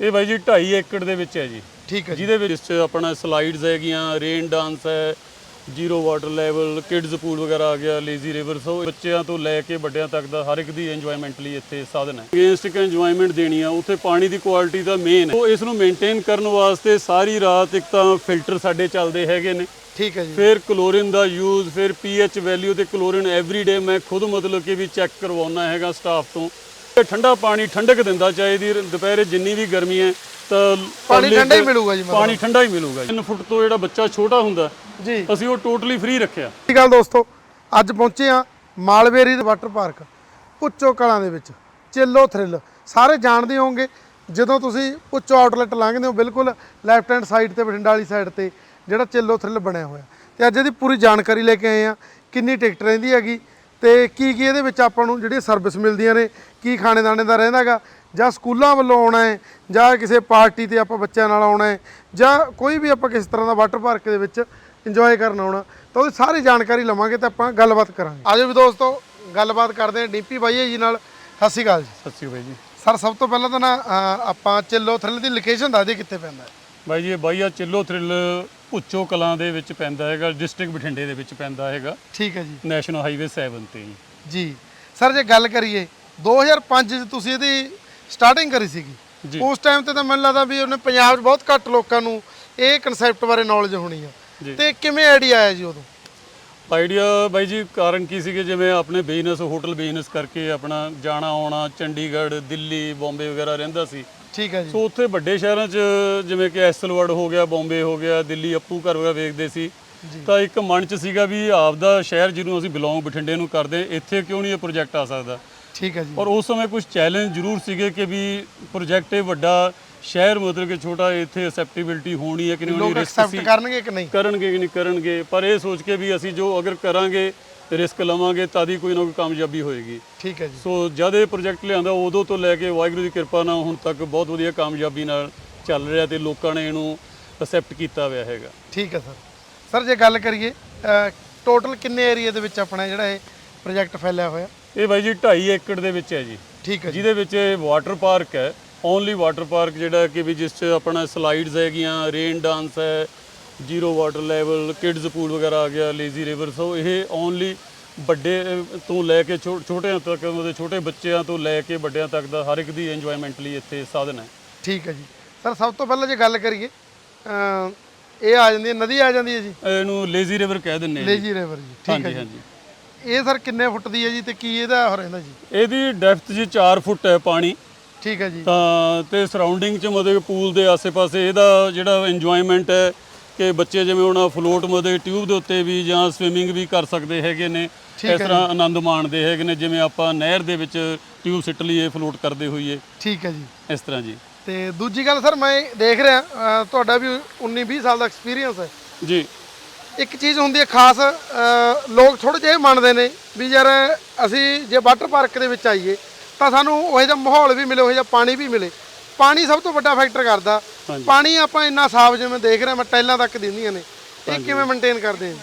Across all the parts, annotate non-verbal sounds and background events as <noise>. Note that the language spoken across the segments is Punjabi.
ਇਹ ਬਾਈ ਜੀ 2.5 ਏਕੜ ਦੇ ਵਿੱਚ ਹੈ ਜੀ। ਠੀਕ ਹੈ ਜੀ। ਜਿਹਦੇ ਵਿੱਚ ਆਪਣਾ ਸਲਾਈਡਸ ਹੈਗੀਆਂ ਰੇਨ ਡਾਂਸ ਹੈ zero water level kids pool ਵਗੈਰਾ ਆ ਗਿਆ ਲੇਜ਼ੀ ਰਿਵਰ ਸੋ ਬੱਚਿਆਂ ਤੋਂ ਲੈ ਕੇ ਵੱਡਿਆਂ ਤੱਕ ਦਾ ਹਰ ਇੱਕ ਦੀ ਇੰਜੋਇਮੈਂਟ ਲਈ ਇੱਥੇ ਸਾਧਨ ਹੈ। ਅਗੇਂਸਟ ਇੱਕ ਇੰਜੋਇਮੈਂਟ ਦੇਣੀ ਆ ਉੱਥੇ ਪਾਣੀ ਦੀ ਕੁਆਲਿਟੀ ਦਾ ਮੇਨ ਹੈ। ਸੋ ਇਸ ਨੂੰ ਮੇਨਟੇਨ ਕਰਨ ਵਾਸਤੇ ਸਾਰੀ ਰਾਤ ਇੱਕ ਤਾਂ ਫਿਲਟਰ ਸਾਡੇ ਚੱਲਦੇ ਹੈਗੇ ਨੇ। ਠੀਕ ਹੈ ਜੀ। ਫਿਰ ਕਲੋਰੀਨ ਦਾ ਯੂਜ਼ ਫਿਰ ਪੀਐਚ ਵੈਲਿਊ ਤੇ ਕਲੋਰੀਨ ਐਵਰੀਡੇ ਮੈਂ ਖੁਦ ਮਤਲਬ ਕਿ ਵੀ ਚੈੱਕ ਕਰਵਾਉਣਾ ਹੈਗਾ ਸਟਾਫ ਤੋਂ। ਇਹ ਠੰਡਾ ਪਾਣੀ ਠੰਡਕ ਦਿੰਦਾ ਚਾਹੀਦੀ ਦੁਪਹਿਰੇ ਜਿੰਨੀ ਵੀ ਗਰਮੀ ਹੈ ਤਾਂ ਪਾਣੀ ਠੰਡਾ ਹੀ ਮਿਲੂਗਾ ਜੀ ਪਾਣੀ ਠੰਡਾ ਹੀ ਮਿਲੂਗਾ 3 ਫੁੱਟ ਤੋਂ ਜਿਹੜਾ ਬੱਚਾ ਛੋਟਾ ਹੁੰਦਾ ਜੀ। ਅਸੀਂ ਉਹ ਟੋਟਲੀ ਫ੍ਰੀ ਰੱਖਿਆ। ਸ਼੍ਰੀ ਅਕਾਲ ਦੋਸਤੋ ਅੱਜ ਪਹੁੰਚੇ ਆ ਮਾਲਵੇਰੀ ਦੇ ਵਾਟਰ ਪਾਰਕ ਪੁੱਚੋ ਕਲਾਂ ਦੇ ਵਿੱਚ ਚਿੱਲੋ ਥ੍ਰਿਲ। ਸਾਰੇ ਜਾਣਦੇ ਹੋਵੋਗੇ ਜਦੋਂ ਤੁਸੀਂ ਪੁੱਚੋ ਆਊਟਲੈਟ ਲੰਘਦੇ ਹੋ ਬਿਲਕੁਲ ਲੈਫਟ ਹੈਂਡ ਸਾਈਡ ਤੇ ਬਠਿੰਡਾ ਵਾਲੀ ਸਾਈਡ ਤੇ ਜਿਹੜਾ ਚਿੱਲੋ ਥ੍ਰਿਲ ਬਣਿਆ ਹੋਇਆ। ਤੇ ਅੱਜ ਇਹਦੀ ਪੂਰੀ ਜਾਣਕਾਰੀ ਲੈ ਕੇ ਆਏ ਆ ਕਿੰਨੀ ਟਿਕਟ ਰਹਿੰਦੀ ਹੈਗੀ ਤੇ ਕੀ ਕੀ ਇਹਦੇ ਵਿੱਚ ਆਪਾਂ ਨੂੰ ਜਿਹੜੀ ਸਰਵਿਸ ਮਿਲਦੀਆਂ ਨੇ ਕੀ ਖਾਣੇ ਦਾਣੇ ਦਾ ਰਹਿੰਦਾਗਾ ਜਾਂ ਸਕੂਲਾਂ ਵੱਲੋਂ ਆਉਣਾ ਹੈ ਜਾਂ ਕਿਸੇ ਪਾਰਟੀ ਤੇ ਆਪਾਂ ਬੱਚਿਆਂ ਨਾਲ ਆਉਣਾ ਹੈ ਜਾਂ ਕੋਈ ਵੀ ਆਪਾਂ ਕਿਸ ਤਰ੍ਹਾਂ ਦਾ ਵਾਟਰ ਪਾਰਕ ਦੇ ਵਿੱਚ ਇੰਜੋਏ ਕਰਨ ਆਉਣਾ ਤਾਂ ਉਹਦੀ ਸਾਰੀ ਜਾਣਕਾਰੀ ਲਵਾਂਗੇ ਤੇ ਆਪਾਂ ਗੱਲਬਾਤ ਕਰਾਂਗੇ। ਆਜੋ ਵੀ ਦੋਸਤੋ ਗੱਲਬਾਤ ਕਰਦੇ ਹਾਂ ਡੀਪੀ ਬਾਈ ਜੀ ਨਾਲ। ਸਤਿ ਸ਼੍ਰੀ ਅਕਾਲ ਜੀ। ਸਤਿ ਸ਼੍ਰੀ ਅਕਾਲ ਜੀ। ਸਰ ਸਭ ਤੋਂ ਪਹਿਲਾਂ ਤਾਂ ਨਾ ਆਪਾਂ ਚਿੱਲੋ ਥ੍ਰਿਲ ਦੀ ਲੋਕੇਸ਼ਨ ਦੱਸ ਦਈਏ ਕਿੱਥੇ ਪੈਂਦਾ ਹੈ। ਬਾਈ ਜੀ ਇਹ ਬਾਈਆ ਚਿੱਲੋ ਥ੍ਰਿਲ ਭੁੱਚੋ ਕਲਾਂ ਦੇ ਵਿੱਚ ਪੈਂਦਾ ਹੈਗਾ ਡਿਸਟ੍ਰਿਕਟ ਬਠਿੰਡੇ ਦੇ ਵਿੱਚ ਪੈਂਦਾ ਹੈਗਾ। ਠੀਕ ਹੈ ਜੀ। ਨੈਸ਼ਨਲ ਹਾਈਵੇ 7 ਤੇ ਜੀ। ਜੀ। ਸਰ ਜੇ ਗੱਲ ਕਰੀਏ 2005 ਚ ਤੁਸੀਂ ਇਹਦੀ ਸਟਾਰਟਿੰਗ ਕਰੀ ਸੀਗੀ। ਉਸ ਟਾਈਮ ਤੇ ਤਾਂ ਮੈਨੂੰ ਲੱਗਦਾ ਵੀ ਉਹਨੇ ਪੰਜਾਬ 'ਚ ਬਹੁਤ ਘੱਟ ਲੋਕਾਂ ਨੂੰ ਇਹ ਕਨਸੈਪਟ ਬਾਰੇ ਨੌਲੇਜ ਹੋਣੀ ਆ। ਤੇ ਕਿਵੇਂ ਆਈਡੀਆ ਆਇਆ ਜੀ ਉਦੋਂ? ਆਈਡੀਆ ਬਾਈ ਜੀ ਕਾਰਨ ਕੀ ਸੀਗੇ? ਜਿਵੇਂ ਆਪਣੇ ਬਿਜ਼ਨਸ ਹੋਟਲ ਬਿਜ਼ਨਸ ਕਰਕੇ ਆਪਣਾ ਜਾਣਾ ਆਉਣਾ ਚੰਡੀਗੜ੍ਹ ਦਿੱਲੀ ਬੰਬੇ ਵਗੈਰਾ ਰਹਿੰਦਾ ਸੀ। ਠੀਕ ਹੈ ਜੀ। ਸੋ ਉੱਥੇ ਵੱਡੇ ਸ਼ਹਿਰਾਂ 'ਚ ਜਿਵੇਂ ਕਿ ਐਸਲਵਰਡ ਹੋ ਗਿਆ ਬੰਬੇ ਹੋ ਗਿਆ ਦਿੱਲੀ ਅੱਪੂ ਘਰ ਵਗੈਰਾ ਵੇਖਦੇ ਸੀ। ਤਾਂ ਇੱਕ ਮਨ 'ਚ ਸੀਗਾ ਵੀ ਆਪਦਾ ਸ਼ਹਿਰ ਜਿਹਨੂੰ ਅਸੀਂ ਬਿਲੋਂਗ ਬਠਿੰਡੇ ਨੂੰ ਕਰਦੇ ਇੱਥੇ ਕਿਉਂ ਨਹੀਂ ਇਹ ਪ੍ਰੋਜੈਕਟ ਆ ਸਕਦਾ? ਠੀਕ ਹੈ ਜੀ। ਔਰ ਉਸ ਸਮੇਂ ਕੁਝ ਚੈਲੰਜ ਜ਼ਰੂਰ ਸੀਗੇ ਕਿ ਵੀ ਪ੍ਰੋਜੈਕਟ ਇਹ ਵੱਡਾ ਸ਼ਹਿਰ ਮਤਲਬ ਕਿ ਛੋਟਾ ਇੱਥੇ ਅਸੈਪਟੇਬਿਲਟੀ ਹੋਣੀ ਹੈ ਕਿ ਨਹੀਂ ਹੋਣੀ ਰਿਸਕ ਕਰਨਗੇ ਕਿ ਨਹੀਂ? ਕਰਨਗੇ ਕਿ ਨਹੀਂ ਕਰਨਗੇ? ਪਰ ਇਹ ਸੋਚ ਕੇ ਵੀ ਅਸੀਂ ਜੋ ਅਗਰ ਕਰਾਂਗੇ ਰਿਸਕ ਲਵਾਂਗੇ ਤਾਂ ਹੀ ਕੋਈ ਨਾ ਕੋਈ ਕਾਮਯਾਬੀ ਹੋਏਗੀ। ਠੀਕ ਹੈ ਜੀ। ਸੋ ਜਦ ਇਹ ਪ੍ਰੋਜੈਕਟ ਲਿਆਂਦਾ ਉਦੋਂ ਤੋਂ ਲੈ ਕੇ ਵਾਹਿਗੁਰੂ ਦੀ ਕਿਰਪਾ ਨਾਲ ਹੁਣ ਤੱਕ ਬਹੁਤ ਵਧੀਆ ਕਾਮਯਾਬੀ ਨਾਲ ਚੱਲ ਰਿਹਾ ਤੇ ਲੋਕਾਂ ਨੇ ਇਹਨੂੰ ਅਸੈਪਟ ਕੀਤਾ ਹੋਇਆ ਹੈਗਾ। ਠੀਕ ਹੈ ਸਰ। ਸਰ ਜੇ ਗੱਲ ਕਰੀਏ ਟੋਟਲ ਕਿੰਨੇ ਏਰੀਆ ਦੇ ਵਿੱਚ ਆਪਣਾ ਜਿਹੜਾ ਇਹ ਪ੍ਰੋਜੈਕਟ ਫੈਲਿਆ ਹੋਇਆ? ਇਹ ਬਾਈ ਜੀ 2.5 ਏਕੜ ਦੇ ਵਿੱਚ ਹੈ ਜੀ। ਠੀਕ ਹੈ ਜਿਹਦੇ ਵਿੱਚ ਇਹ ਵਾਟਰ ਪਾਰਕ ਹੈ। ਓਨਲੀ ਵਾਟਰ ਪਾਰਕ ਜਿਹੜਾ ਕਿ ਵੀ ਜਿਸ 'ਚ ਆਪਣਾ ਸਲਾਈਡਸ ਹੈਗੀਆਂ ਰੇਨ ਡਾਂਸ ਹੈ zero water level kids pool ਵਗੈਰਾ ਆ ਗਿਆ ਲੇਜ਼ੀ ਰਿਵਰ ਸੋ ਇਹ ਓਨਲੀ ਵੱਡੇ ਤੋਂ ਲੈ ਕੇ ਛੋਟਿਆਂ ਤੱਕ ਮਤਲਬ ਛੋਟੇ ਬੱਚਿਆਂ ਤੋਂ ਲੈ ਕੇ ਵੱਡਿਆਂ ਤੱਕ ਦਾ ਹਰ ਇੱਕ ਦੀ ਇੰਜੋਇਮੈਂਟ ਲਈ ਇੱਥੇ ਸਾਧਨ ਹੈ। ਠੀਕ ਹੈ ਜੀ। ਸਰ ਸਭ ਤੋਂ ਪਹਿਲਾਂ ਜੇ ਗੱਲ ਕਰੀਏ ਇਹ ਆ ਜਾਂਦੀ ਹੈ ਨਦੀ ਆ ਜਾਂਦੀ ਹੈ ਜੀ? ਇਹਨੂੰ ਲੇਜ਼ੀ ਰਿਵਰ ਕਹਿ ਦਿੰਦੇ ਜੀ। ਲੇਜੀ ਰਿਵਰ ਜੀ ਠੀਕ ਹੈ ਜੀ। ਇਹ ਸਰ ਕਿੰਨੇ ਫੁੱਟ ਦੀ ਹੈ ਜੀ ਤੇ ਕੀ ਇਹਦਾ ਹੋ ਰਹਿੰਦਾ ਜੀ? ਇਹਦੀ ਡੈਪਥ ਜੀ 4 ਫੁੱਟ ਹੈ ਪਾਣੀ। ਠੀਕ ਹੈ ਜੀ। ਤਾਂ ਤੇ ਸਰਾਊਂਡਿੰਗ ਚ ਮਤਲਬ ਪੂਲ ਦੇ ਆਸੇ-ਪਾਸੇ ਇਹਦਾ ਜਿਹੜਾ ਇੰਜੋਇਮੈਂਟ ਹੈ ਕਿ ਬੱਚੇ ਜਿਵੇਂ ਹੁਣ ਫਲੋਟ ਮਤਲਬ ਟਿਊਬ ਦੇ ਉੱਤੇ ਵੀ ਜਾਂ ਸਵਿਮਿੰਗ ਵੀ ਕਰ ਸਕਦੇ ਹੈਗੇ ਨੇ ਇਸ ਤਰ੍ਹਾਂ ਆਨੰਦ ਮਾਣਦੇ ਹੈਗੇ ਨੇ ਜਿਵੇਂ ਆਪਾਂ ਨਹਿਰ ਦੇ ਵਿੱਚ ਟਿਊਬ ਸਿੱਟ ਲਈਏ ਫਲੋਟ ਕਰਦੇ ਹੋਈਏ। ਠੀਕ ਹੈ ਜੀ। ਇਸ ਤਰ੍ਹਾਂ ਜੀ। ਤੇ ਦੂਜੀ ਗੱਲ ਸਰ ਮੈਂ ਦੇਖ ਰਿਹਾ ਤੁਹਾਡਾ ਵੀ 19 20 ਸਾਲ ਦਾ ਐਕਸਪੀਰੀਅੰਸ ਹੈ। ਜੀ। ਇੱਕ ਚੀਜ਼ ਹੁੰਦੀ ਹੈ ਖਾਸ ਲੋਕ ਥੋੜੇ ਜਿਹੇ ਮੰਨਦੇ ਨੇ ਵੀ ਯਾਰ ਅਸੀਂ ਜੇ ਵਾਟਰ ਪਾਰਕ ਦੇ ਵਿੱਚ ਆਈਏ ਤਾਂ ਸਾਨੂੰ ਉਹ ਜਿਹਾ ਮਾਹੌਲ ਵੀ ਮਿਲੇ ਉਹ ਜਿਹਾ ਪਾਣੀ ਵੀ ਮਿਲੇ। ਪਾਣੀ ਸਭ ਤੋਂ ਵੱਡਾ ਫੈਕਟਰ ਕਰਦਾ। ਪਾਣੀ ਆਪਾਂ ਇੰਨਾ ਸਾਫ਼ ਜਿਵੇਂ ਦੇਖ ਰਿਹਾ ਮੈਂ ਟਾਈਲਾਂ ਤੱਕ ਦਿੰਦੀਆਂ ਨੇ। ਇਹ ਕਿਵੇਂ ਮੇਨਟੇਨ ਕਰਦੇ ਆ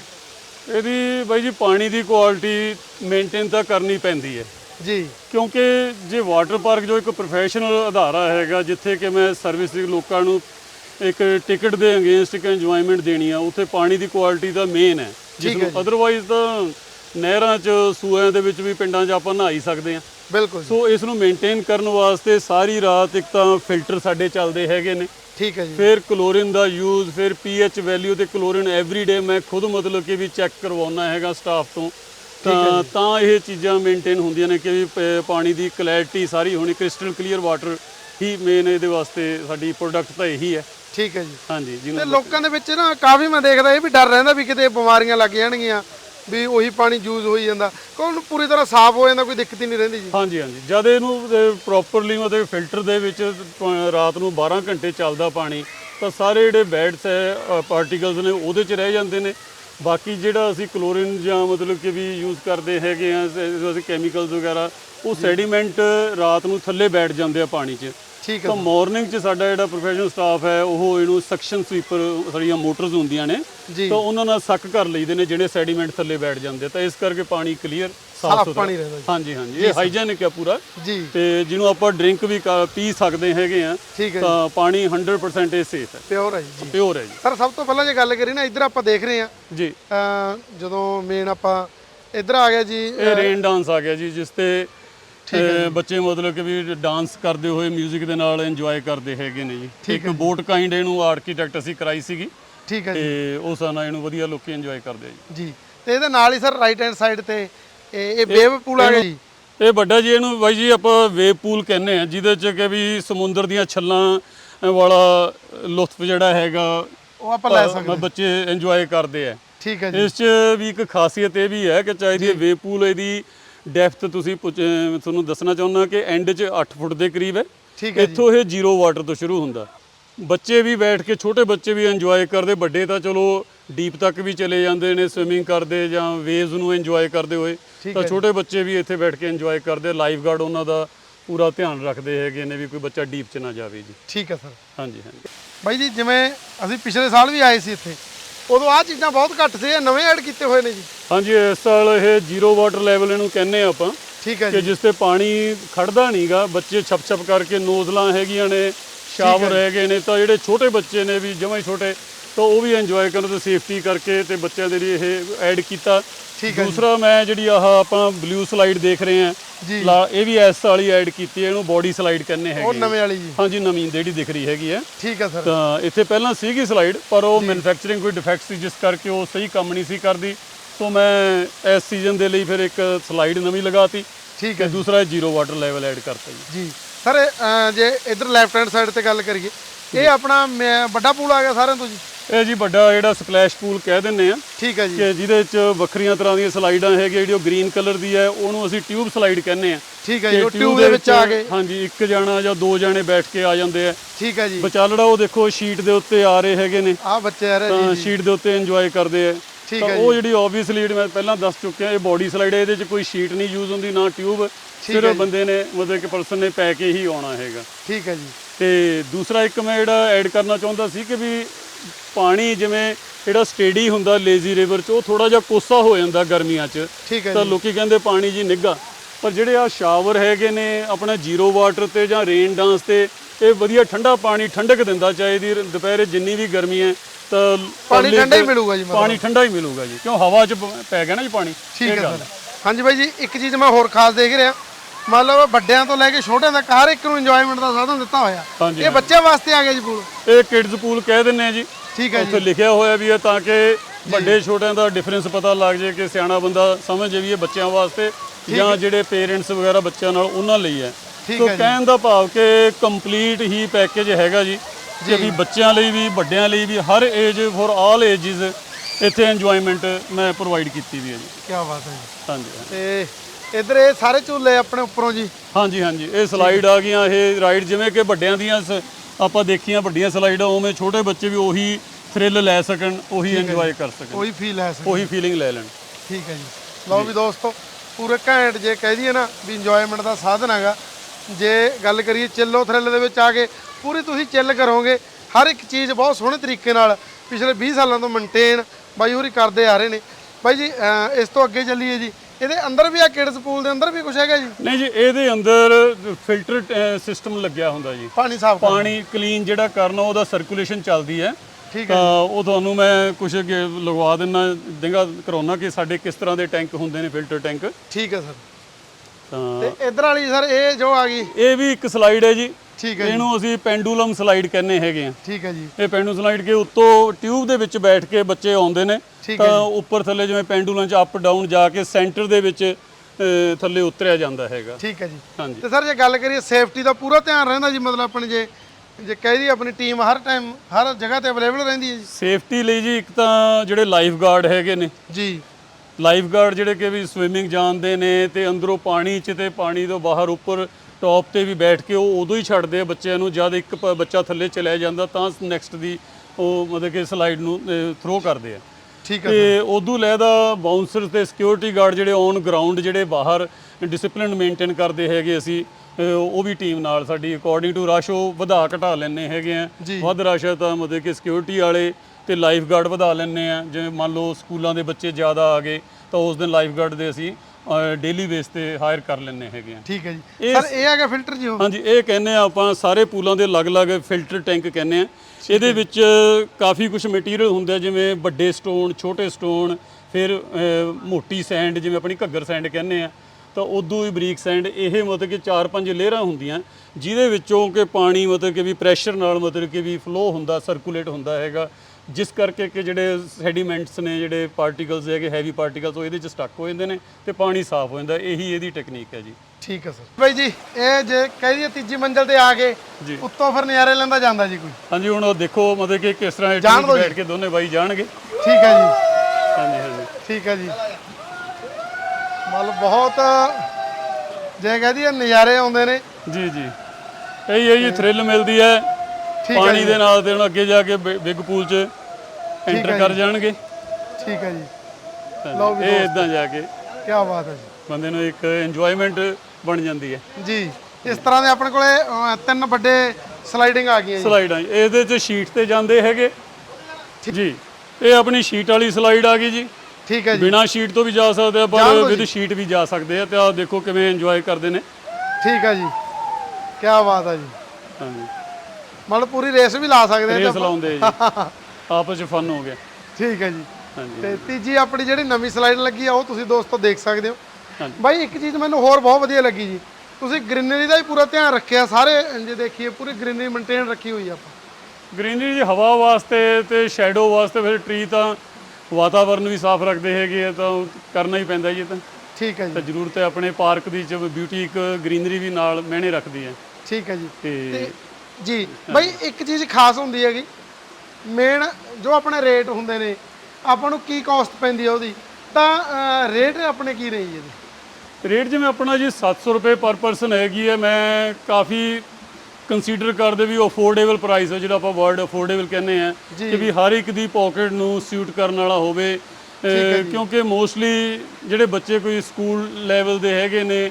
ਇਹਦੀ ਬਾਈ ਜੀ ਪਾਣੀ ਦੀ ਕੁਆਲਿਟੀ ਮੇਨਟੇਨ ਤਾਂ ਕਰਨੀ ਪੈਂਦੀ ਹੈ। ਜੀ। ਕਿਉਂਕਿ ਜੇ ਵਾਟਰ ਪਾਰਕ ਜੋ ਇੱਕ ਪ੍ਰੋਫੈਸ਼ਨਲ ਅਧਾਰਾ ਹੈਗਾ ਜਿੱਥੇ ਕਿ ਮੈਂ ਸਰਵਿਸ ਦੇ ਲੋਕਾਂ ਨੂੰ ਇੱਕ ਟਿਕਟ ਦੇ ਅਗੇਂਸਟ ਇੱਕ ਇੰਜੋਇਮੈਂਟ ਦੇਣੀ ਆ ਉੱਥੇ ਪਾਣੀ ਦੀ ਕੁਆਲਿਟੀ ਦਾ ਮੇਨ ਹੈ। ਜਿਸ ਨੂੰ ਅਦਰਵਾਈਜ਼ ਤਾਂ ਨਹਿਰਾਂ 'ਚ ਸੂਇਆਂ ਦੇ ਵਿੱਚ ਵੀ ਪਿੰਡਾਂ 'ਚ ਆਪਾਂ ਨਹਾ ਹੀ ਸਕਦੇ ਹਾਂ। ਬਿਲਕੁਲ ਸੋ ਇਸ ਨੂੰ ਮੇਨਟੇਨ ਕਰਨ ਵਾਸਤੇ ਸਾਰੀ ਰਾਤ ਇੱਕ ਤਾਂ ਫਿਲਟਰ ਸਾਡੇ ਚੱਲਦੇ ਹੈਗੇ ਨੇ। ਠੀਕ ਹੈ ਜੀ। ਫਿਰ ਕਲੋਰੀਨ ਦਾ ਯੂਜ਼ ਫਿਰ ਪੀਐਚ ਵੈਲਿਊ ਤੇ ਕਲੋਰੀਨ ਐਵਰੀਡੇ ਮੈਂ ਖੁਦ ਮਤਲਬ ਕਿ ਵੀ ਚੈੱਕ ਕਰਵਾਉਣਾ ਹੈਗਾ ਸਟਾਫ ਤੋਂ। ਤਾਂ ਤਾਂ ਇਹ ਚੀਜ਼ਾਂ ਮੇਨਟੇਨ ਹੁੰਦੀਆਂ ਨੇ ਕਿ ਵੀ ਪ- ਪਾਣੀ ਦੀ ਕਲੈਰਿਟੀ ਸਾਰੀ ਹੋਣੀ ਕ੍ਰਿਸਟਲ ਕਲੀਅਰ ਵਾਟਰ ਹੀ ਮੇਨ ਇਹਦੇ ਵਾਸਤੇ ਸਾਡੀ ਪ੍ਰੋਡਕਟ ਤਾਂ ਇਹੀ ਹੈ। ਠੀਕ ਹੈ ਜੀ। ਹਾਂਜੀ ਤੇ ਲੋਕਾਂ ਦੇ ਵਿੱਚ ਨਾ ਕਾਫੀ ਮੈਂ ਦੇਖਦਾ ਇਹ ਵੀ ਡਰ ਰਹਿੰਦਾ ਵੀ ਕਿਤੇ ਬਿਮਾਰੀਆਂ ਲੱਗ ਜਾਣਗੀਆਂ। ਵੀ ਉਹੀ ਪਾਣੀ ਯੂਜ਼ ਹੋਈ ਜਾਂਦਾ। ਕੋਲ ਪੂਰੀ ਤਰ੍ਹਾਂ ਸਾਫ਼ ਹੋ ਜਾਂਦਾ ਕੋਈ ਦਿੱਕਤ ਹੀ ਨਹੀਂ ਰਹਿੰਦੀ ਜੀ। ਹਾਂਜੀ ਹਾਂਜੀ। ਜਦ ਇਹਨੂੰ ਪ੍ਰੋਪਰਲੀ ਮਤਲਬ ਫਿਲਟਰ ਦੇ ਵਿੱਚ ਰਾਤ ਨੂੰ 12 ਘੰਟੇ ਚੱਲਦਾ ਪਾਣੀ ਤਾਂ ਸਾਰੇ ਜਿਹੜੇ ਬੈਡਸ ਹੈ ਪਾਰਟੀਕਲਸ ਨੇ ਉਹਦੇ 'ਚ ਰਹਿ ਜਾਂਦੇ ਨੇ। ਬਾਕੀ ਜਿਹੜਾ ਅਸੀਂ ਕਲੋਰੀਨ ਜਾਂ ਮਤਲਬ ਕਿ ਵੀ ਯੂਜ਼ ਕਰਦੇ ਹੈਗੇ ਆ ਅਸੀਂ ਕੈਮੀਕਲਸ ਵਗੈਰਾ ਉਹ ਸੈਡੀਮੈਂਟ ਰਾਤ ਨੂੰ ਥੱਲੇ ਬੈਠ ਜਾਂਦੇ ਆ ਪਾਣੀ 'ਚ। ਠੀਕ ਹੈ ਤਾਂ ਮਾਰਨਿੰਗ 'ਚ ਸਾਡਾ ਜਿਹੜਾ ਪ੍ਰੋਫੈਸ਼ਨਲ ਸਟਾਫ ਹੈ ਉਹ ਇਹਨੂੰ ਸਕਸ਼ਨ ਸਵੀਪਰ ਸਾਡੀਆਂ ਮੋਟਰਸ ਹੁੰਦੀਆਂ ਨੇ ਤਾਂ ਉਹਨਾਂ ਨਾਲ ਸੱਕ ਕਰ ਲਈਦੇ ਨੇ ਜਿਹੜੇ ਸੈਡੀਮੈਂਟ ਥੱਲੇ ਬੈਠ ਜਾਂਦੇ ਤਾਂ ਇਸ ਕਰਕੇ ਪਾਣੀ ਕਲੀਅਰ ਸਾਫ਼ ਸੁਥਰਾ। ਪਾਣੀ ਰਹਿੰਦਾ ਜੀ। ਹਾਂਜੀ ਹਾਂਜੀ। ਇਹ ਹਾਈਜੀਨਿਕ ਆ ਪੂਰਾ। ਜੀ। ਤੇ ਜਿਹਨੂੰ ਆਪਾਂ ਡਰਿੰਕ ਵੀ ਪੀ ਸਕਦੇ ਹੈਗੇ ਆ ਹੈ ਤਾਂ ਪਾਣੀ 100% ਇਹ ਸੇਫ ਹੈ। ਪਿਓਰ ਹੈ ਜੀ ਪਿਓਰ ਹੈ ਜੀ। ਸਰ ਸਭ ਤੋਂ ਪਹਿਲਾਂ ਜੇ ਗੱਲ ਕਰੀ ਨਾ ਇੱਧਰ ਆਪਾਂ ਦੇਖ ਰਹੇ ਆ ਜੀ। ਜਦੋਂ ਮੇਨ ਆਪਾਂ ਇੱਧਰ ਆ ਗਿਆ ਜੀ ਇਹ ਰੇਨ ਡਾਂਸ ਆ ਗਿਆ ਜੀ ਜਿਸ ਤੇ ਅਹ, ਬੱਚੇ ਮਤਲਬ ਕਿ ਵੀ ਡਾਂਸ ਕਰਦੇ ਹੋਏ 뮤직 ਦੇ ਨਾਲ ਇੰਜੋਏ ਕਰਦੇ ਹੈਗੇ ਨੇ ਜੀ। ਇੱਕ ਬੋਟ ਕਾਈਂਡ ਇਹਨੂੰ ਆਰਕੀਟੈਕਟ ਅਸੀਂ ਕਰਾਈ ਸੀਗੀ। ਠੀਕ ਹੈ ਜੀ। ਤੇ ਉਸ ਨਾਲ ਇਹਨੂੰ ਵਧੀਆ ਲੋਕੀ ਇੰਜੋਏ ਕਰਦੇ ਆ ਜੀ। ਜੀ। ਤੇ ਇਹਦੇ ਨਾਲ ਹੀ ਸਰ ਰਾਈਟ ਹੈਂਡ ਸਾਈਡ ਤੇ ਇਹ ਇਹ ਵੇਵ ਪੂਲ ਆ ਗਿਆ ਜੀ? ਇਹ ਵੱਡਾ ਜੀ ਇਹਨੂੰ ਬਾਈ ਜੀ ਆਪਾਂ ਵੇਵ ਪੂਲ ਕਹਿੰਦੇ ਆ ਜਿਹਦੇ ਚ ਕਿ ਵੀ ਸਮੁੰਦਰ ਦੀਆਂ ਛੱਲਾਂ ਵਾਲਾ ਲੁਤਫ ਜਿਹੜਾ ਹੈਗਾ ਉਹ ਆਪਾਂ ਲੈ ਸਕਦੇ ਬੱਚੇ ਇੰਜੋਏ ਕਰਦੇ ਆ। ਠੀਕ ਹੈ ਜੀ। ਇਸ ਚ ਵੀ ਇੱਕ ਖਾਸੀਅਤ ਇਹ ਵੀ ਹੈ ਕਿ ਚਾਹੀਦੀ ਹੈ ਵੇਵ ਪੂਲ ਇਹਦੀ ਡੈਪਥ ਤੁਸੀਂ ਪੁੱਛ- ਅਹ, ਤੁਹਾਨੂੰ ਦੱਸਣਾ ਚਾਹੁੰਦਾ ਕਿ ਐਂਡ 'ਚ 8 ਫੁੱਟ ਦੇ ਕਰੀਬ ਹੈ। ਠੀਕ ਹੈ ਜੀ। ਇੱਥੋਂ ਇਹ ਜ਼ੀਰੋ ਵਾਟਰ ਤੋਂ ਸ਼ੁਰੂ ਹੁੰਦਾ। ਬੱਚੇ ਵੀ ਬੈਠ ਕੇ ਛੋਟੇ ਬੱਚੇ ਵੀ ਇੰਜੋਏ ਕਰਦੇ ਵੱਡੇ ਤਾਂ ਚਲੋ ਡੀਪ ਤੱਕ ਵੀ ਚਲੇ ਜਾਂਦੇ ਨੇ ਸਵਿਮਿੰਗ ਕਰਦੇ ਜਾਂ ਵੇਵਸ ਨੂੰ ਇੰਜੋਏ ਕਰਦੇ ਹੋਏ ਤਾਂ ਛੋਟੇ ਬੱਚੇ ਵੀ ਇੱਥੇ ਬੈਠ ਕੇ ਇੰਜੋਏ ਕਰਦੇ ਲਾਈਫ ਗਾਰਡ ਉਹਨਾਂ ਦਾ ਪੂਰਾ ਧਿਆਨ ਰੱਖਦੇ ਹੈਗੇ ਨੇ ਵੀ ਕੋਈ ਬੱਚਾ ਡੀਪ 'ਚ ਨਾ ਜਾਵੇ ਜੀ। ਠੀਕ ਹੈ ਸਰ। ਹਾਂਜੀ ਹਾਂਜੀ। ਬਾਈ ਜੀ ਜਿਵੇਂ ਅਸੀਂ ਪਿਛਲੇ ਸਾਲ ਵੀ ਆਏ ਸੀ ਇੱਥੇ ਉਦੋਂ ਆਹ ਚੀਜ਼ਾਂ ਬਹੁਤ ਘੱਟ ਸੀ ਇਹ ਨਵੇਂ ਐਡ ਕੀਤੇ ਹੋਏ ਨੇ ਜੀ। ਹਾਂਜੀ ਇਸ ਸਾਲ ਇਹ ਜ਼ੀਰੋ ਵਾਟਰ ਲੈਵਲ ਇਹਨੂੰ ਕਹਿੰਦੇ ਆ ਆਪਾਂ। ਠੀਕ ਹੈ ਕਿ ਜੀ। ਜਿਸ ਤੇ ਪਾਣੀ ਖੜਦਾ ਨਹੀਂਗਾ ਬੱਚੇ ਛਪ ਛਪ ਕਰਕੇ ਨੋਜ਼ਲਾਂ ਹੈਗੀਆਂ ਨੇ ਸ਼ਾਵਰ ਹੈਗੇ ਨੇ ਤਾਂ ਜਿਹੜੇ ਛੋਟੇ ਬੱਚੇ ਨੇ ਵੀ ਜਮਾਂ ਹੀ ਛੋਟੇ ਤਾਂ ਉਹ ਵੀ ਇੰਜੋਏ ਕਰਨ ਤੇ ਸੇਫਟੀ ਕਰਕੇ ਤੇ ਬੱਚਿਆਂ ਦੇ ਲਈ ਇਹ ਐਡ ਕੀਤਾ। ਠੀਕ ਹੈ ਦੂਸਰਾ ਮੈਂ ਜਿਹੜੀ ਆਹ ਆਪਾਂ ਬਲੂ ਸਲਾਈਡ ਦੇਖ ਰਹੇ ਆ ਜੀ। ਇਹ ਵੀ ਐਸ ਵਾਲੀ ਐਡ ਕੀਤੀ ਹੈ ਇਹਨੂੰ ਬੋਡੀ ਸਲਾਈਡ ਉਹ ਹੈਗੇ ਨਵੇਂ ਵਾਲੀ ਜੀ। ਹਾਂਜੀ ਨਵੀਂ ਜਿਹੜੀ ਦਿਖ ਰਹੀ ਹੈਗੀ ਹੈ। ਠੀਕ ਹੈ ਸਰ। ਤਾਂ ਇੱਥੇ ਪਹਿਲਾਂ ਸੀਗੀ ਸਲਾਈਡ ਪਰ ਉਹ ਮੈਨੂਫੈਕਚਰਿੰਗ ਕੋਈ ਡਿਫੈਕਟ ਸੀ ਜਿਸ ਕਰਕੇ ਉਹ ਸਹੀ ਕੰਮ ਨਹੀਂ ਸੀ ਕਰਦੀ। ਸੋ ਮੈਂ ਇਸ ਸੀਜ਼ਨ ਦੇ ਲਈ ਫਿਰ ਇੱਕ ਸਲਾਈਡ ਨਵੀਂ ਲਗਾਤੀ ਠੀਕ ਹੈ ਦੂਸਰਾ ਜ਼ੀਰੋ ਵਾਟਰ ਲੈਵਲ ਐਡ ਕਰਤਾ ਜੀ। ਜੀ। ਸਰ ਜੇ ਇਧਰ ਲੈਫਟ ਹੈਂਡ ਸਾਈਡ ਤੇ ਗੱਲ ਕਰੀਏ ਇਹ ਆਪਣਾ ਮੈਂ- ਵੱਡਾ ਪੂਲ ਆ ਗਿਆ ਸਾਰਿਆਂ ਤੋਂ ਜੀ। ਇਹ ਜੀ ਵੱਡਾ ਜਿਹੜਾ ਸਪਲੈਸ਼ ਪੂਲ ਕਹਿ ਦਿੰਨੇ ਆ। ਠੀਕ ਹੈ ਜੀ। ਕਿ ਜਿਹਦੇ ਵਿੱਚ ਵੱਖਰੀਆਂ ਤਰ੍ਹਾਂ ਦੀਆਂ ਸਲਾਈਡਾਂ ਹੈਗੀਆਂ ਜਿਹੜੀ ਉਹ ਗ੍ਰੀਨ ਕਲਰ ਦੀ ਹੈ ਉਹਨੂੰ ਅਸੀਂ ਟਿਊਬ ਸਲਾਈਡ ਕਹਿੰਦੇ ਆ। ਠੀਕ ਹੈ ਜੀ ਉਹ ਟਿਊਬ ਦੇ ਵਿੱਚ ਆ ਗਏ ਹਾਂਜੀ ਇੱਕ ਜਾਣਾ ਜਾਂ ਦੋ ਜਾਣੇ ਬੈਠ ਕੇ ਆ ਜਾਂਦੇ ਆ। ਠੀਕ ਹੈ ਜੀ। ਵਿਚਾਲੜਾ ਉਹ ਦੇਖੋ ਸ਼ੀਟ ਦੇ ਉੱਤੇ ਆ ਰਹੇ ਹੈਗੇ ਨੇ। ਆਹ ਬੱਚੇ ਆ ਰਹੇ ਤਾਂ ਜੀ ਸ਼ੀਟ ਦੇ ਉੱਤੇ ਇੰਜੋਏ ਕਰਦੇ ਆ। ਠੀਕ ਤਾਂ ਹੈ ਉਹ ਜਿਹੜੀ ਆਬਵੀਅਸਲੀ ਮੈਂ ਪਹਿਲਾਂ ਦੱਸ ਚੁੱਕਿਆ ਇਹ ਬੋਡੀ ਸਲਾਈਡ ਹੈ ਇਹਦੇ 'ਚ ਕੋਈ ਸ਼ੀਟ ਨਹੀਂ ਯੂਜ਼ ਹੁੰਦੀ ਨਾ ਟਿਊਬ। ਸਿਰਫ ਬੰਦੇ ਨੇ ਮਤਲਬ ਕਿ ਪਰਸਨ ਨੇ ਪੈ ਕੇ ਹੀ ਆਉਣਾ ਹੈਗਾ। ਠੀਕ ਹੈ ਜੀ। ਤੇ ਦੂਸਰਾ ਇੱਕ ਮੈਂ ਜਿਹੜਾ ਐਡ ਕਰਨਾ ਚਾਹੁੰਦਾ ਸੀ ਕਿ ਵੀ ਪਾਣੀ ਜਿਵੇਂ ਜਿਹੜਾ ਸਟੇਡੀ ਹੁੰਦਾ ਲੇਜ਼ੀ ਰਿਵਰ 'ਚ ਉਹ ਥੋੜਾ ਜਿਹਾ ਕੋਸਾ ਹੋ ਜਾਂਦਾ ਗਰਮੀਆਂ 'ਚ। ਤਾਂ ਲੋਕੀ ਕਹਿੰਦੇ ਪਾਣੀ ਜੀ ਨਿੱਘਾ। ਪਰ ਜਿਹੜੇ ਆ ਸ਼ਾਵਰ ਹੈਗੇ ਨੇ ਆਪਣਾ ਜ਼ੀਰੋ ਵਾਟਰ ਤੇ ਜਾਂ ਰੇਨ ਡਾਂਸ ਤੇ ਇਹ ਵਧੀਆ ਠੰਡਾ ਪਾਣੀ ਠੰਡਕ ਦਿੰਦਾ ਚਾਹੀਦੀ ਦੁਪਹਿਰੇ ਜਿੰਨੀ ਵੀ ਗਰਮੀ ਹੈ ਤਾਂ ਪਾਣੀ ਠੰਡਾ ਹੀ ਮਿਲੂਗਾ ਜੀ ਪਾਣੀ ਠੰਡਾ ਹੀ ਮਿਲੂਗਾ ਜੀ। ਕਿਉਂ ਹਵਾ 'ਚ ਪ- ਗਿਆ ਨਾ ਜੀ ਪਾਣੀ? ਠੀਕ ਹੈ। ਹਾਂਜੀ ਬਾਈ ਜੀ ਇੱਕ ਚੀਜ਼ ਮੈਂ ਹੋਰ ਖਾਸ ਦੇਖ ਰਿਹਾ। ਮਤਲਬ ਵੱਡਿਆਂ ਤੋਂ ਲੈ ਕੇ ਛੋਟਿਆਂ ਤੱਕ ਹਰ ਇੱਕ ਨੂੰ ਇੰਜੋਇਮੈਂਟ ਦਾ ਸਾਧਨ ਦਿੱਤਾ ਹੋਇਆ। ਹਾਂਜੀ ਇਹ ਬੱਚਿਆਂ ਵਾਸਤੇ ਆ ਗਿਆ ਜੀ ਪੂਲ ਇਹ ਕਿਡਜ਼ ਪੂਲ ਕਹਿ ਦਿੰਨੇ ਆ ਜੀ। ਠੀਕ ਹੈ ਉੱਥੇ ਲਿਖਿਆ ਹੋਇਆ ਵੀ ਹੈ ਤਾਂ ਕਿ ਵੱਡੇ ਛੋਟਿਆਂ ਦਾ ਡਿਫਰੈਂਸ ਪਤਾ ਲੱਗ ਜਾਏ ਕਿ ਸਿਆਣਾ ਬੰਦਾ ਸਮਝ ਜਾਵੇ ਵੀ ਇਹ ਬੱਚਿਆਂ ਵਾਸਤੇ ਜਾਂ ਜਿਹੜੇ ਪੇਰੈਂਟਸ ਵਗੈਰਾ ਬੱਚਿਆਂ ਨਾਲ ਉਹਨਾਂ ਲਈ ਹੈ। ਠੀਕ ਸੋ ਹੈ ਜੀ। ਕਹਿਣ ਦਾ ਭਾਵ ਕਿ ਕੰਪਲੀਟ ਹੀ ਪੈਕੇਜ ਹੈਗਾ ਜੀ ਕਿ ਵੀ ਬੱਚਿਆਂ ਲਈ ਵੀ ਵੱਡਿਆਂ ਲਈ ਵੀ ਹਰ ਏਜ ਫॉर ਆਲ ਏਜਸ ਇੱਥੇ ਇੰਜੋਇਮੈਂਟ ਮੈਂ ਪ੍ਰੋਵਾਈਡ ਕੀਤੀ ਵੀ ਹੈ ਜੀ। ਕੀ ਬਾਤ ਹੈ ਜੀ। ਹਾਂਜੀ। ਤੇ ਇਧਰ ਇਹ ਸਾਰੇ ਝੂਲੇ ਆਪਣੇ ਉੱਪਰੋਂ ਜੀ। ਹਾਂਜੀ ਹਾਂਜੀ। ਇਹ ਸਲਾਈਡ ਆ ਗਈਆਂ ਇਹ ਰਾਈਡ ਜਿਵੇਂ ਕਿ ਵੱਡਿਆਂ ਦੀਆਂ ਸ- ਆਪਾਂ ਦੇਖੀਆਂ ਵੱਡੀਆਂ ਸਲਾਈਡਾਂ ਉਵੇਂ ਛੋਟੇ ਬੱਚੇ ਵੀ ਉਹੀ ਥ੍ਰਿਲ ਲੈ ਸਕਣ ਉਹੀ ਇੰਜੋਏ ਕਰ ਸਕਣ। ਕੋਈ ਫੀਲ ਹੈ ਸਰ ਉਹੀ ਫੀਲਿੰਗ ਲੈ ਲੈਣ। ਠੀਕ ਹੈ ਜੀ। ਲਓ ਵੀ ਦੋਸਤੋ ਪੂਰੇ ਘੈਂਟ ਜੇ ਕਹਿ ਦਈਏ ਨਾ ਵੀ ਇੰਜੋਇਮੈਂਟ ਦਾ ਸਾਧਨ ਹੈਗਾ। ਜੇ ਗੱਲ ਕਰੀਏ ਚਿੱਲੋ ਥ੍ਰਿਲ ਦੇ ਵਿੱਚ ਆ ਕੇ ਪੂਰੀ ਤੁਸੀਂ ਚਿੱਲ ਕਰੋਗੇ ਹਰ ਇੱਕ ਚੀਜ਼ ਬਹੁਤ ਸੋਹਣੇ ਤਰੀਕੇ ਨਾਲ ਪਿਛਲੇ 20 ਸਾਲਾਂ ਤੋਂ ਮੇਨਟੇਨ ਬਾਈ ਹੋਰੀ ਕਰਦੇ ਆ ਰਹੇ ਨੇ। ਬਾਈ ਜੀ ਅਹ ਇਸ ਤੋਂ ਅੱਗੇ ਚੱਲੀਏ ਜੀ। ਇਹਦੇ ਅੰਦਰ ਵੀ ਆ ਕਿਡਸ ਪੂਲ ਦੇ ਅੰਦਰ ਵੀ ਕੁਝ ਹੈਗਾ ਜੀ? ਨਹੀਂ ਜੀ ਇਹਦੇ ਅੰਦਰ ਫਿਲਟਰ ਸਿਸਟਮ ਲੱਗਿਆ ਹੁੰਦਾ ਜੀ। ਪਾਣੀ ਸਾਫ਼ ਪਾਣੀ ਕਲੀਨ ਜਿਹੜਾ ਕਰਨਾ ਉਹਦਾ ਸਰਕੂਲੇਸ਼ਨ ਚੱਲਦੀ ਹੈ। ਠੀਕ ਹੈ ਉਹ ਤੁਹਾਨੂੰ ਮੈਂ ਕੁਝ ਲਗਵਾ ਦਿੰਨਾ ਦਿੰਗਾ ਕਰਾਉਣਾ ਕਿ ਸਾਡੇ ਕਿਸ ਤਰ੍ਹਾਂ ਦੇ ਟੈਂਕ ਹੁੰਦੇ ਨੇ ਫਿਲਟਰ ਟੈਂਕ। ਠੀਕ ਹੈ ਸਰ। ਤਾਂ ਤੇ ਇਧਰ ਵਾਲੀ ਸਰ ਇਹ ਜੋ ਆ ਗਈ। ਇਹ ਵੀ ਇੱਕ ਸਲਾਈਡ ਹੈ ਜੀ। ਠੀਕ ਹੈ ਇਹਨੂੰ ਅਸੀਂ ਪੈਂਡੂਲਮ ਸਲਾਈਡ ਕਹਿੰਦੇ ਹੈਗੇ ਆ। ਠੀਕ ਹੈ ਜੀ। ਇਹ ਪੈਂਡੂ ਸਲਾਈਡ ਕੇ ਉੱਤੋਂ ਟਿਊਬ ਦੇ ਵਿੱਚ ਬੈਠ ਕੇ ਬੱਚੇ ਆਉਂਦੇ ਨੇ ਠੀਕ ਹੈ ਤਾਂ ਉੱਪਰ ਥੱਲੇ ਜਿਵੇਂ ਪੈਂਡੂਲਮ ਚ ਅਪ ਡਾਊਨ ਜਾ ਕੇ ਸੈਂਟਰ ਦੇ ਵਿੱਚ ਅਹ, ਥੱਲੇ ਉਤਰਿਆ ਜਾਂਦਾ ਹੈਗਾ। ਠੀਕ ਹੈ ਜੀ। ਹਾਂਜੀ। ਤੇ ਸਰ ਜੇ ਗੱਲ ਕਰੀਏ ਸੇਫਟੀ ਦਾ ਪੂਰਾ ਧਿਆਨ ਰਹਿੰਦਾ ਜੀ ਮਤਲਬ ਆਪਣੀ ਜੇ ਜੇ ਕਹਿ ਆਪਣੀ ਟੀਮ ਹਰ ਟਾਈਮ ਹਰ ਜਗ੍ਹਾ ਤੇ ਅਵੇਲੇਬਲ ਰਹਿੰਦੀ ਹੈ ਜੀ। ਸੇਫਟੀ ਲਈ ਜੀ ਇੱਕ ਤਾਂ ਜਿਹੜੇ ਲਾਈਫ ਗਾਰਡ ਹੈਗੇ ਨੇ ਜੀ। ਲਾਈਫ ਗਾਰਡ ਜਿਹੜੇ ਕਿ ਵੀ ਸਵਿਮਿੰਗ ਜਾਣਦੇ ਨੇ ਤੇ ਅੰਦਰੋਂ ਪਾਣੀ 'ਚ ਤੇ ਪਾਣੀ ਤੋਂ ਬਾਹਰ ਉੱਪਰ ਟੌਪ ਤੇ ਵੀ ਬੈਠ ਕੇ ਉਹ ਉਦੋਂ ਹੀ ਛੱਡਦੇ ਆ ਬੱਚਿਆਂ ਨੂੰ ਜਦ ਇੱਕ ਪ- ਬੱਚਾ ਥੱਲੇ ਚਲਿਆ ਜਾਂਦਾ ਤਾਂ ਨੈਕਸਟ ਦੀ ਉਹ ਮਤਲਬ ਕਿ ਸਲਾਈਡ ਨੂੰ ਥਰੋ ਕਰਦੇ ਆ। ਠੀਕ ਹੈ ਤੇ ਉਦੋਂ ਲੈਦਾ ਬਾਉਂਸਰ ਤੇ ਸਿਕਿਉਰਿਟੀ ਗਾਰਡ ਜਿਹੜੇ ਔਨ ਗਰਾਊਂਡ ਜਿਹੜੇ ਬਾਹਰ ਡਿਸਪਲਿਨ ਮੇਨਟੇਨ ਕਰਦੇ ਹੈਗੇ ਅਸੀਂ ਅਹ ਉਹ ਵੀ ਟੀਮ ਨਾਲ ਸਾਡੀ ਅਕੋਰਡਿੰਗ ਟੂ ਰਸ਼ ਉਹ ਵਧਾ ਘਟਾ ਲੈਣੇ ਹੈਗੇ ਆ। ਜੀ। ਵੱਧ ਰਸ਼ ਹੈ ਤਾਂ ਮਤਲਬ ਕਿ ਸਿਕਿਉਰਿਟੀ ਵਾਲੇ ਤੇ ਲਾਈਫ ਗਾਰਡ ਵਧਾ ਲੈਣੇ ਆ। ਜਿਵੇਂ ਮੰਨ ਲਓ ਸਕੂਲਾਂ ਦੇ ਬੱਚੇ ਜ਼ਿਆਦਾ ਆ ਗਏ ਤਾਂ ਉਸ ਦਿਨ ਲਾਈਫ ਗਾਰਡ ਦੇ ਅਸੀਂ ਡੇਲੀ ਬੇਸ ਤੇ ਹਾਇਰ ਕਰ ਲੈਂਦੇ ਹੈਗੇ ਆ। ਠੀਕ ਹੈ ਜੀ। ਸਰ ਇਹ ਹੈਗਾ ਫਿਲਟਰ ਜੀ ਉਹ? ਹਾਂਜੀ ਇਹ ਕਹਿੰਦੇ ਆ ਆਪਾਂ ਸਾਰੇ ਪੂਲਾਂ ਦੇ ਅਲੱਗ-ਅਲੱਗ ਫਿਲਟਰ ਟੈਂਕ ਕਹਿੰਦੇ ਆ। ਇਹਦੇ ਵਿੱਚ ਕਾਫੀ ਕੁਝ ਮਟੀਰੀਅਲ ਹੁੰਦਾ ਜਿਵੇਂ ਵੱਡੇ ਸਟੋਨ ਛੋਟੇ ਸਟੋਨ ਫਿਰ ਮੋਟੀ ਸੈਂਡ ਜਿਵੇਂ ਆਪਣੀ ਘੱਗਰ ਸੈਂਡ ਕਹਿੰਦੇ ਆ। ਤਾਂ ਉਦੋਂ ਹੀ ਬਰੀਕ ਸੈਂਡ ਇਹ ਮਤਲਬ ਕਿ 4-5 ਲੇਅਰਾਂ ਹੁੰਦੀਆਂ ਜਿਹਦੇ ਵਿੱਚੋਂ ਕਿ ਪਾਣੀ ਮਤਲਬ ਕਿ ਵੀ ਪ੍ਰੈਸ਼ਰ ਨਾਲ ਮਤਲਬ ਕਿ ਵੀ ਫਲੋ ਹੁੰਦਾ ਸਰਕੂਲੇਟ ਹੁੰਦਾ ਹੈਗਾ। ਜਿਸ ਕਰਕੇ ਕਿ ਜਿਹੜੇ ਸੈਡੀਮੈਂਟਸ ਨੇ ਜਿਹੜੇ ਪਾਰਟੀਕਲਸ ਹੈਗੇ ਹੈਵੀ ਪਾਰਟੀਕਲਸ ਉਹ ਇਹਦੇ ਚ ਸਟਕ ਹੋ ਜਾਂਦੇ ਨੇ ਤੇ ਪਾਣੀ ਸਾਫ਼ ਹੋ ਜਾਂਦਾ। ਇਹੀ ਇਹਦੀ ਟੈਕਨੀਕ ਹੈ ਜੀ। ਠੀਕ ਹੈ ਸਰ। ਬਾਈ ਜੀ ਇਹ ਜੇ ਕਹਿ ਤੀਜੀ ਮੰਜ਼ਲ ਤੇ ਆ ਕੇ ਜੀ। ਉੱਤੋਂ ਫਿਰ ਨਜ਼ਾਰੇ ਲੈਂਦਾ ਜਾਂਦਾ ਜੀ ਕੋਈ? ਹਾਂਜੀ ਹੁਣ ਉਹ ਦੇਖੋ ਮਤਲਬ ਕਿ ਕਿਸ ਤਰ੍ਹਾਂ ਇਹ ਜਾਣ ਜੀ। ਬੈਠ ਕੇ ਦੋਨੇ ਬਾਈ ਜਾਣਗੇ। ਠੀਕ ਹੈ ਜੀ। ਹਾਂਜੀ ਹਾਂਜੀ। ਠੀਕ ਹੈ ਜੀ। ਮਤਲਬ ਬਹੁਤ ਜੇ ਕਹਿ ਦਈਏ ਨਜ਼ਾਰੇ ਆਉਂਦੇ ਨੇ। ਜੀ ਜੀ। ਇਹੀ ਹੈ ਜੀ ਥ੍ਰਿਲ ਮਿਲਦੀ ਹੈ। ਠੀਕ ਹੈ ਪਾਣੀ ਜੀ। ਦੇ ਨਾਲ ਤੇ ਹੁਣ ਅੱਗੇ ਜਾ ਕੇ ਬਿ- ਬਿਗ ਪੂਲ 'ਚ ਐਂਟਰ ਹੈ ਕਰ ਜੀ। ਜਾਣਗੇ। ਠੀਕ ਹੈ ਜੀ। ਲਓ ਵੀ ਇਹ ਇਦਾਂ ਜਾ ਕੇ ਕੀ ਬਾਤ ਹੈ ਜੀ। ਬੰਦੇ ਨੂੰ ਇੱਕ ਇੰਜੋਇਮੈਂਟ ਬਣ ਜਾਂਦੀ ਹੈ। ਜੀ ਇਸ ਤਰ੍ਹਾਂ ਦੇ ਆਪਣੇ ਕੋਲੇ ਅਹ, ਤਿੰਨ ਵੱਡੇ ਸਲਾਈਡਿੰਗ ਆ ਗਈਆਂ ਜੀ। ਸਲਾਈਡਾਂ ਇਹਦੇ 'ਚ ਸ਼ੀਟ ਤੇ ਜਾਂਦੇ ਹੈਗੇ। ਜੀ ਇਹ ਆਪਣੀ ਸ਼ੀਟ ਵਾਲੀ ਸਲਾਈਡ ਆ ਗਈ ਜੀ। ਠੀਕ ਹੈ ਜੀ। ਬਿਨਾ ਸ਼ੀਟ ਤੋਂ ਵੀ ਜਾ ਸਕਦੇ ਆ ਪਰ ਵਿਦ ਜੀ। ਸ਼ੀਟ ਵੀ ਜਾ ਸਕਦੇ ਆ ਤੇ ਆ ਦੇਖੋ ਕਿਵੇਂ ਇੰਜੋਏ ਕਰਦੇ ਨੇ। ਠੀਕ ਹੈ ਜੀ। ਕੀ ਬਾਤ ਹੈ ਜੀ। ਹਾਂਜੀ। ਮਤਲਬ ਪੂਰੀ ਰੇਸ ਵੀ ਲਾ ਸਕਦੇ ਆ ਰੇਸ ਜੀ ਲਾਉਂਦੇ ਆ ਜੀ। <laughs> ਆਪਸ 'ਚ ਫਨ ਹੋ ਗਿਆ। ਠੀਕ ਹੈ ਜੀ। ਹਾਂਜੀ ਤੇ ਤੀਜੀ ਆਪਣੀ ਜਿਹੜੀ ਨਵੀਂ ਸਲਾਈਡ ਲੱਗੀ ਆ ਉਹ ਤੁਸੀਂ ਦੋਸਤੋ ਦੇਖ ਸਕਦੇ ਹੋ। ਹਾਂਜੀ। ਬਾਈ ਇੱਕ ਚੀਜ਼ ਮੈਨੂੰ ਹੋਰ ਬਹੁਤ ਵਧੀਆ ਲੱਗੀ ਜੀ। ਤੁਸੀਂ ਗ੍ਰੀਨਰੀ ਦਾ ਹੀ ਪੂਰਾ ਧਿਆਨ ਰੱਖਿਆ ਸਾਰੇ ਜੇ ਦੇਖੀਏ ਪੂਰੀ ਗ੍ਰੀਨਰੀ ਮੇਨਟੇਨ ਰੱਖੀ ਹੋਈ ਆ ਆਪਾਂ। ਗ੍ਰੀਨਰੀ ਦੀ ਹਵਾ ਵਾਸਤੇ ਤੇ ਸ਼ੈਡੋ ਵਾਸਤੇ ਫਿਰ ਟਰੀ ਤਾਂ ਵਾਤਾਵਰਨ ਵੀ ਸਾਫ਼ ਰੱਖਦੇ ਹੈਗੇ ਆ ਤਾਂ ਕਰਨਾ ਹੀ ਪੈਂਦਾ ਜੀ ਇਹ ਤਾਂ। ਠੀਕ ਹੈ ਤਾਂ ਜੀ ਜ਼ਰੂਰਤ ਹੈ ਆਪਣੇ ਪਾਰਕ ਦੀ ਚ ਬਿਊਟੀ ਇੱਕ ਗ੍ਰੀਨਰੀ ਵੀ ਨਾਲ ਮਹਿਣੇ ਰੱਖਦੀ ਹੈ। ਠੀਕ ਹੈ ਜੀ। ਤੇ ਤੇ ਜੀ ਬਾਈ ਇੱਕ ਚੀਜ਼ ਖਾਸ ਹੁੰਦੀ ਹੈਗੀ ਮੇਨ ਜੋ ਆਪਣੇ ਰੇਟ ਹੁੰਦੇ ਨੇ ਆਪਾਂ ਨੂੰ ਕੀ ਕਾਸਟ ਪੈਂਦੀ ਹੈ ਉਹਦੀ ਤਾਂ ਰੇਟ ਆਪਣੇ ਕੀ ਰਹੀ ਇਹਦੀ? ਰੇਟ ਜਿਵੇਂ ਆਪਣਾ ਜੀ 700 ਰੁਪਏ ਪਰ ਪਰਸਨ ਹੈਗੀ ਹੈ ਮੈਂ ਕਾਫੀ ਕੰਸੀਡਰ ਕਰਦੇ ਵੀ ਅਫੋਰਡੇਬਲ ਪ੍ਰਾਈਸ ਹੈ ਜਿਹੜਾ ਆਪਾਂ ਵਰਡ ਅਫੋਰਡੇਬਲ ਕਹਿੰਦੇ ਆ ਜੀ। ਕਿ ਵੀ ਹਰ ਇੱਕ ਦੀ ਪਾਕਟ ਨੂੰ ਸੂਟ ਕਰਨ ਵਾਲਾ ਹੋਵੇ। ਕਿਉਂਕਿ ਮੋਸਟਲੀ ਜਿਹੜੇ ਬੱਚੇ ਕੋਈ ਸਕੂਲ ਲੈਵਲ ਦੇ ਹੈਗੇ ਨੇ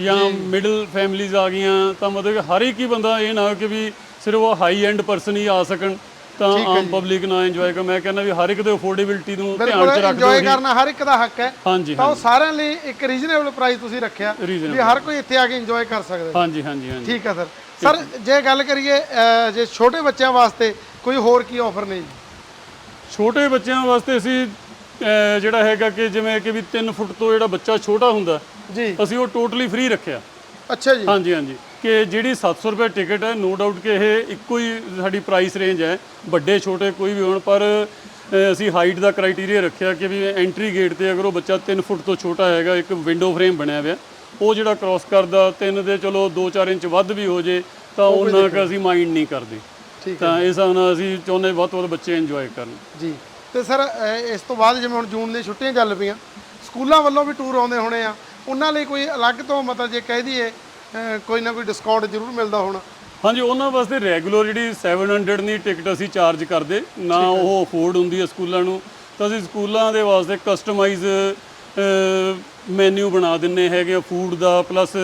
ਜਾਂ ਮਿਡਲ ਫੈਮਲੀਜ਼ ਆ ਗਈਆਂ ਤਾਂ ਮਤਲਬ ਹਰ ਇੱਕ ਹੀ ਬੰਦਾ ਇਹ ਨਾ ਹੋ ਕਿ ਵੀ ਸਿਰਫ ਉਹ ਹਾਈ ਐਂਡ ਪਰਸਨ ਹੀ ਆ ਸਕਣ। ਤਾਂ ਆਮ ਪਬਲਿਕ ਨਾ ਇੰਜੋਏ ਕਰ। ਮੈਂ ਕਹਿੰਦਾ ਵੀ ਹਰ ਇੱਕ ਦੇ ਅਫੋਰਡੇਬਿਲਟੀ ਨੂੰ ਧਿਆਨ ਚ ਰੱਖਦੇ ਇੰਜੋਏ ਕਰਨਾ ਹਰ ਇੱਕ ਦਾ ਹੱਕ ਹੈ। ਹਾਂਜੀ ਤਾਂ ਉਹ ਸਾਰਿਆਂ ਲਈ ਇੱਕ ਰੀਜ਼ਨੇਬਲ ਪ੍ਰਾਈਸ ਤੁਸੀਂ ਰੱਖਿਆ। ਵੀ ਹਰ ਕੋਈ ਇੱਥੇ ਆ ਕੇ ਇੰਜੋਏ ਕਰ ਸਕਦਾ। ਹਾਂਜੀ ਹਾਂਜੀ ਹਾਂਜੀ। ਠੀਕ ਹੈ ਸਰ ਸਰ ਜੇ ਗੱਲ ਕਰੀਏ ਜੇ ਛੋਟੇ ਬੱਚਿਆਂ ਵਾਸਤੇ ਕੋਈ ਹੋਰ ਕੀ ਆਫਰ ਨੇ ਜੀ? ਛੋਟੇ ਬੱਚਿਆਂ ਵਾਸਤੇ ਅਸੀਂ ਜਿਹੜਾ ਹੈਗਾ ਕਿ ਜਿਵੇਂ ਕਿ ਵੀ 3 ਫੁੱਟ ਤੋਂ ਜਿਹੜਾ ਬੱਚਾ ਛੋਟਾ ਹੁੰਦਾ ਜੀ। ਅਸੀਂ ਉਹ ਟੋਟਲੀ ਫ੍ਰੀ ਰੱਖਿਆ। ਅੱਛਾ ਜੀ। ਹਾਂਜੀ ਹਾਂਜੀ। ਕਿ ਜਿਹੜੀ 700 ਰੁਪਏ ਟਿਕਟ ਹੈ ਨੋ ਡਾਊਟ ਕਿ ਇਹ ਇੱਕੋ ਹੀ ਸਾਡੀ ਪ੍ਰਾਈਸ ਰੇਂਜ ਹੈ। ਵੱਡੇ ਛੋਟੇ ਕੋਈ ਵੀ ਹੋਣ ਪਰ ਅਸੀਂ ਹਾਈਟ ਦਾ ਕ੍ਰਾਈਟੇਰੀਆ ਰੱਖਿਆ ਕਿ ਵੀ ਐਂਟਰੀ ਗੇਟ ਤੇ ਅਗਰ ਉਹ ਬੱਚਾ 3 ਫੁੱਟ ਤੋਂ ਛੋਟਾ ਹੈਗਾ ਇੱਕ ਵਿੰਡੋ ਫਰੇਮ ਬਣਿਆ ਹੋਇਆ ਉਹ ਜਿਹੜਾ ਕ੍ਰਾਸ ਕਰਦਾ 3 ਦੇ ਚਲੋ 2-4 ਇੰਚ ਵੱਧ ਵੀ ਹੋ ਜੇ ਤਾਂ ਉਹਨਾਂ ਕ ਅਸੀਂ ਮਾਈਂਡ ਨਹੀਂ ਕਰਦੇ। ਤਾਂ ਇਸ ਨਾਲ ਅਸੀਂ ਚਾਹੁੰਦੇ ਵੱਧ ਤੋਂ ਵੱਧ ਬੱਚੇ ਇੰਜੋਏ ਕਰਨ। ਜੀ। ਤੇ ਸਰ ਇਸ ਤੋਂ ਬਾਅਦ ਜਿਵੇਂ ਹੁਣ ਜੂਨ ਦੀਆਂ ਛੁੱਟੀਆਂ ਚੱਲ ਪਈਆਂ ਸਕੂਲਾਂ ਵੱਲੋਂ ਵੀ ਟੂਰ ਆਉਂਦੇ ਹੋਣੇ ਆ ਉਹਨਾਂ ਲਈ ਕੋਈ ਅਲੱਗ ਤੋਂ ਮਤਲਬ ਜੇ ਕਹਿ ਦਈਏ ਕੋਈ ਨਾ ਕੋਈ ਡਿਸਕਾਊਂਟ ਜ਼ਰੂਰ ਮਿਲਦਾ ਹੋਣਾ। ਹਾਂਜੀ ਉਹਨਾਂ ਵਾਸਤੇ ਰੈਗੂਲਰ ਜਿਹੜੀ 700 ਦੀ ਟਿਕਟ ਅਸੀਂ ਚਾਰਜ ਕਰਦੇ। ਨਾ ਉਹ ਅਫੋਰਡ ਹੁੰਦੀ ਹੈ ਸਕੂਲਾਂ ਨੂੰ। ਤਾਂ ਅਸੀਂ ਸਕੂਲਾਂ ਦੇ ਵਾਸਤੇ ਕਸਟਮਾਈਜ਼ ਮੈਨੂ ਬਣਾ ਦਿੰਨੇ ਹੈਗੇ ਫੂਡ ਦਾ ਪਲੱਸ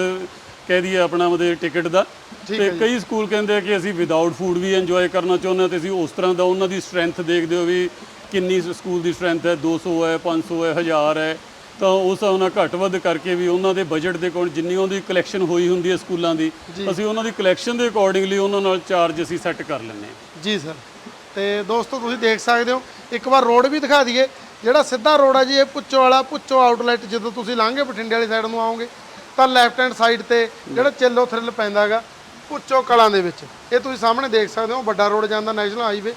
ਕਹਿ ਦਈਏ ਆਪਣਾ ਮਤਲਬ ਟਿਕਟ ਦਾ। ਤੇ ਕਈ ਸਕੂਲ ਕਹਿੰਦੇ ਆ ਕਿ ਅਸੀਂ ਵਿਦਆਊਟ ਫੂਡ ਵੀ ਇੰਜੋਏ ਕਰਨਾ ਚਾਹੁੰਦੇ ਤੇ ਅਸੀਂ ਉਸ ਤਰ੍ਹਾਂ ਦਾ ਉਹਨਾਂ ਦੀ ਸਟਰੈਂਥ ਦੇਖਦੇ ਹੋ ਵੀ ਕਿੰਨੀ ਸਕੂਲ ਦੀ ਸਟਰੈਂਥ ਹੈ 200 ਹੈ 500 ਹੈ 1000 ਹੈ। ਤਾਂ ਉਸ ਨਾਲ ਘੱਟ ਵੱਧ ਕਰਕੇ ਵੀ ਉਹਨਾਂ ਦੇ ਬਜਟ ਦੇ ਕੋਲ ਜਿੰਨੀ ਉਹਦੀ ਕਲੈਕਸ਼ਨ ਹੋਈ ਹੁੰਦੀ ਹੈ ਸਕੂਲਾਂ ਦੀ ਅਸੀਂ ਉਹਨਾਂ ਦੀ ਕਲੈਕਸ਼ਨ ਦੇ ਅਕੋਰਡਿੰਗਲੀ ਉਹਨਾਂ ਨਾਲ ਚਾਰਜ ਅਸੀਂ ਸੈੱਟ ਕਰ ਲੈਂਦੇ ਹਾਂ। ਜੀ ਸਰ ਤੇ ਦੋਸਤੋ ਤੁਸੀਂ ਦੇਖ ਸਕਦੇ ਹੋ ਇੱਕ ਵਾਰ ਰੋਡ ਵੀ ਦਿਖਾ ਦਈਏ ਜਿਹੜਾ ਸਿੱਧਾ ਰੋਡ ਹੈ ਜੀ ਇਹ ਪੁੱਚੋ ਵਾਲਾ ਪੁੱਚੋ ਆਊਟਲੈਟ ਜਦੋਂ ਤੁਸੀਂ ਲੰਘੇ ਬਠਿੰਡੇ ਵਾਲੀ ਸਾਈਡ ਨੂੰ ਆਓਗੇ ਤਾਂ ਲੈਫਟ ਹੈਂਡ ਸਾਈਡ ਤੇ ਜਿਹੜਾ ਚੇਲੋ ਥ੍ਰਿਲ ਪੈਂਦਾਗਾ ਪੁੱਚੋ ਕਲਾਂ ਦੇ ਵਿੱਚ। ਇਹ ਤੁਸੀਂ ਸਾਹਮਣੇ ਦੇਖ ਸਕਦੇ ਹੋ ਵੱਡਾ ਰੋਡ ਜਾਂਦਾ ਨੈਸ਼ਨਲ ਹਾਈਵੇ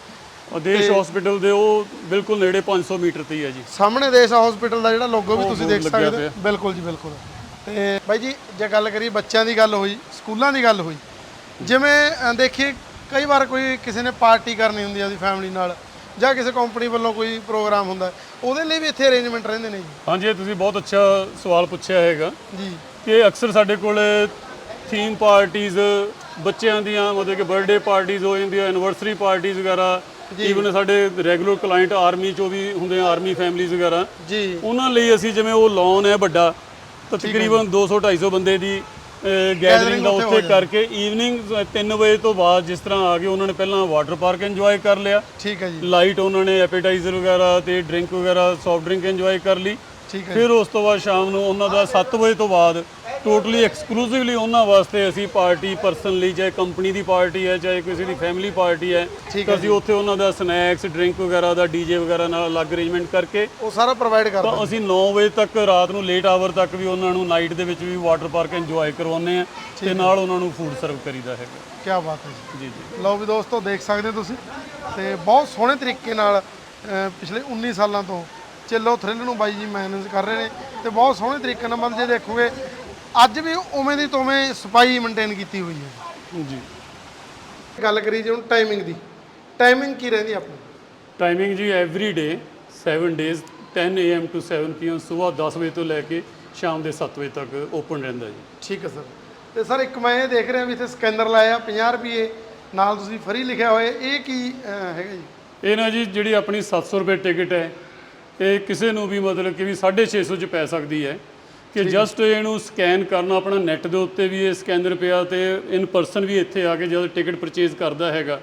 ਆਦੇਸ਼ ਹਸਪੀਟਲ ਦੇ ਉਹ ਬਿਲਕੁਲ ਨੇੜੇ 500 ਮੀਟਰ ਤੇ ਹੀ ਹੈ ਜੀ। ਸਾਹਮਣੇ ਦੇਸ਼ ਹਸਪੀਟਲ ਦਾ ਜਿਹੜਾ ਲੋਗੋ ਵੀ ਤੁਸੀਂ ਦੇਖ ਲੱਗਿਆ ਸਕਦੇ ਹੋ। ਬਿਲਕੁਲ ਜੀ ਬਿਲਕੁਲ। ਤੇ ਬਾਈ ਜੀ ਜੇ ਗੱਲ ਕਰੀਏ ਬੱਚਿਆਂ ਦੀ ਗੱਲ ਹੋਈ ਸਕੂਲਾਂ ਦੀ ਗੱਲ ਹੋਈ ਜਿਵੇਂ ਅ, ਦੇਖੀਏ ਕਈ ਵਾਰ ਕੋਈ ਕਿਸੇ ਨੇ ਪਾਰਟੀ ਕਰਨੀ ਹੁੰਦੀ ਆ ਉਹਦੀ ਫੈਮਿਲੀ ਨਾਲ ਜਾਂ ਕਿਸੇ ਕੰਪਨੀ ਵੱਲੋਂ ਕੋਈ ਪ੍ਰੋਗਰਾਮ ਹੁੰਦਾ ਉਹਦੇ ਲਈ ਵੀ ਇੱਥੇ ਅਰੇਂਜਮੈਂਟ ਰਹਿੰਦੇ ਨੇ ਜੀ। ਹਾਂਜੀ ਇਹ ਤੁਸੀਂ ਬਹੁਤ ਅੱਛਾ ਸਵਾਲ ਪੁੱਛਿਆ ਹੈਗਾ। ਜੀ। ਕਿ ਅਕਸਰ ਸਾਡੇ ਕੋਲ ਥੀਮ ਪਾਰਟੀਆਂ ਬੱਚਿਆਂ ਦੀਆਂ ਮਤਲਬ ਕਿ ਬਰਥਡੇ ਪਾਰਟੀਆਂ ਹੋ ਜਾਂਦੀਆਂ ਐਨਵਰਸਰੀ ਪਾਰਟੀਆਂ ਵਗੈਰਾ ਈਵਨ ਸਾਡੇ ਰੈਗੂਲਰ ਕਲਾਇੰਟ ਆਰਮੀ ਚੋਂ ਵੀ ਹੁੰਦੇ ਆ ਆਰਮੀ ਫੈਮਲੀਆਂ ਵਗੈਰਾ। ਜੀ। ਉਹਨਾਂ ਲਈ ਅਸੀਂ ਜਿਵੇਂ ਉਹ ਲੋਨ ਹੈ ਵੱਡਾ ਤਾਂ ਤਕਰੀਬਨ 200 250 ਬੰਦੇ ਦੀ ਗੈਦਰਿੰਗ ਦਾ ਉੱਥੇ ਕਰਕੇ ਈਵਨਿੰਗ 3 ਵਜੇ ਤੋਂ ਬਾਅਦ ਜਿਸ ਤਰ੍ਹਾਂ ਆ ਗਏ ਉਹਨਾਂ ਨੇ ਪਹਿਲਾਂ ਵਾਟਰ ਪਾਰਕ ਇੰਜੋਏ ਕਰ ਲਿਆ। ਠੀਕ ਹੈ ਜੀ। ਲਾਈਟ ਉਹਨਾਂ ਨੇ ਐਪੇਟਾਈਜ਼ਰ ਵਗੈਰਾ ਤੇ ਡਰਿੰਕ ਵਗੈਰਾ ਸੌਫਟ ਡਰਿੰਕ ਇੰਜੋਏ ਕਰ ਲਈ। ਠੀਕ ਹੈ ਫਿਰ ਉਸ ਤੋਂ ਬਾਅਦ ਸ਼ਾਮ ਨੂੰ ਉਹਨਾਂ ਦਾ 7 ਵਜੇ ਤੋਂ ਬਾਅਦ ਟੋਟਲੀ ਐਕਸਕਲੂਸਿਵਲੀ ਉਹਨਾਂ ਵਾਸਤੇ ਅਸੀਂ ਪਾਰਟੀ ਪਰਸਨ ਲਈ ਚਾਹੇ ਕੰਪਨੀ ਦੀ ਪਾਰਟੀ ਹੈ ਚਾਹੇ ਕਿਸੇ ਦੀ ਫੈਮਿਲੀ ਪਾਰਟੀ ਹੈ ਤਾਂ ਅਸੀਂ ਉੱਥੇ ਉਹਨਾਂ ਦਾ ਸਨੈਕਸ ਡਰਿੰਕ ਵਗੈਰਾ ਦਾ ਡੀਜੇ ਵਗੈਰਾ ਨਾਲ ਅਲੱਗ ਅਰੇਂਜਮੈਂਟ ਕਰਕੇ ਉਹ ਸਾਰਾ ਪ੍ਰੋਵਾਈਡ ਕਰਦਾ ਤਾਂ ਅਸੀਂ 9 ਵਜੇ ਤੱਕ ਰਾਤ ਨੂੰ ਲੇਟ ਆਵਰ ਤੱਕ ਵੀ ਉਹਨਾਂ ਨੂੰ ਨਾਈਟ ਦੇ ਵਿੱਚ ਵੀ ਵਾਟਰ ਪਾਰਕ ਇੰਜੋਏ ਕਰਵਾਉਂਦੇ ਆ ਤੇ ਨਾਲ ਉਹਨਾਂ ਨੂੰ ਫੂਡ ਸਰਵ ਕਰੀਦਾ ਹੈਗਾ ਕੀ ਬਾਤ ਹੈ ਜੀ। ਜੀ ਲਓ ਵੀ ਦੋਸਤੋ ਦੇਖ ਸਕਦੇ ਹੋ ਤੁਸੀਂ। ਤੇ ਬਹੁਤ ਸੋਹਣੇ ਤਰੀਕੇ ਨਾਲ ਪਿਛਲੇ 19 ਸਾਲਾਂ ਤੋਂ ਚਿੱਲੋ ਥ੍ਰਿਲ ਨੂੰ ਬਾਈ ਜੀ ਮੈਨੇਜ ਕਰ ਰਹੇ ਨੇ। ਤੇ ਬਹੁਤ ਸੋਹਣੇ ਤਰੀਕੇ ਨਾਲ ਮਤਲਬ ਜੇ ਦੇਖੋਗੇ ਅੱਜ ਵੀ ਉਵੇਂ ਦੀ ਤੋਵੇਂ ਸਫ਼ਾਈ ਮੇਨਟੇਨ ਕੀਤੀ ਹੋਈ ਹੈ। ਜੀ। ਗੱਲ ਕਰੀ ਜੇ ਹੁਣ ਟਾਈਮਿੰਗ ਦੀ। ਟਾਈਮਿੰਗ ਕੀ ਰਹਿੰਦੀ ਆਪਣੀ? ਟਾਈਮਿੰਗ ਜੀ every day 7 days 10 AM to 7 PM ਸਵੇਰ 10 ਵਜੇ ਤੋਂ ਲੈ ਕੇ ਸ਼ਾਮ ਦੇ 7 ਵਜੇ ਤੱਕ ਓਪਨ ਰਹਿੰਦਾ ਜੀ। ਠੀਕ ਹੈ ਸਰ। ਤੇ ਸਰ ਇੱਕ ਮੈਂ ਇਹ ਦੇਖ ਰਿਹਾ ਵੀ ਇੱਥੇ ਸਕੈਨਰ ਲਾਇਆ 50 ਰੁਪਏ ਨਾਲ ਤੁਸੀਂ ਫਰੀ ਲਿਖਿਆ ਹੋਇਆ ਇਹ ਕੀ ਅਹ, ਹੈਗਾ ਜੀ? ਇਹ ਨਾ ਜੀ ਜਿਹੜੀ ਆਪਣੀ 700 ਰੁਪਏ ਟਿਕਟ ਹੈ ਇਹ ਕਿਸੇ ਨੂੰ ਵੀ ਮਤਲਬ ਕਿ ਵੀ 650 ਚ ਪੈ ਸਕਦੀ ਹੈ। ਕਿ ਜਸਟ ਇਹਨੂੰ ਸਕੈਨ ਕਰਨਾ ਆਪਣਾ ਨੈਟ ਦੇ ਉੱਤੇ ਵੀ ਇਹ ਸਕੈਨਰ ਪਿਆ ਤੇ ਇਨ ਪਰਸਨ ਵੀ ਇੱਥੇ ਆ ਕੇ ਜਦੋਂ ਟਿਕਟ ਪਰਚੇਜ਼ ਕਰਦਾ ਹੈਗਾ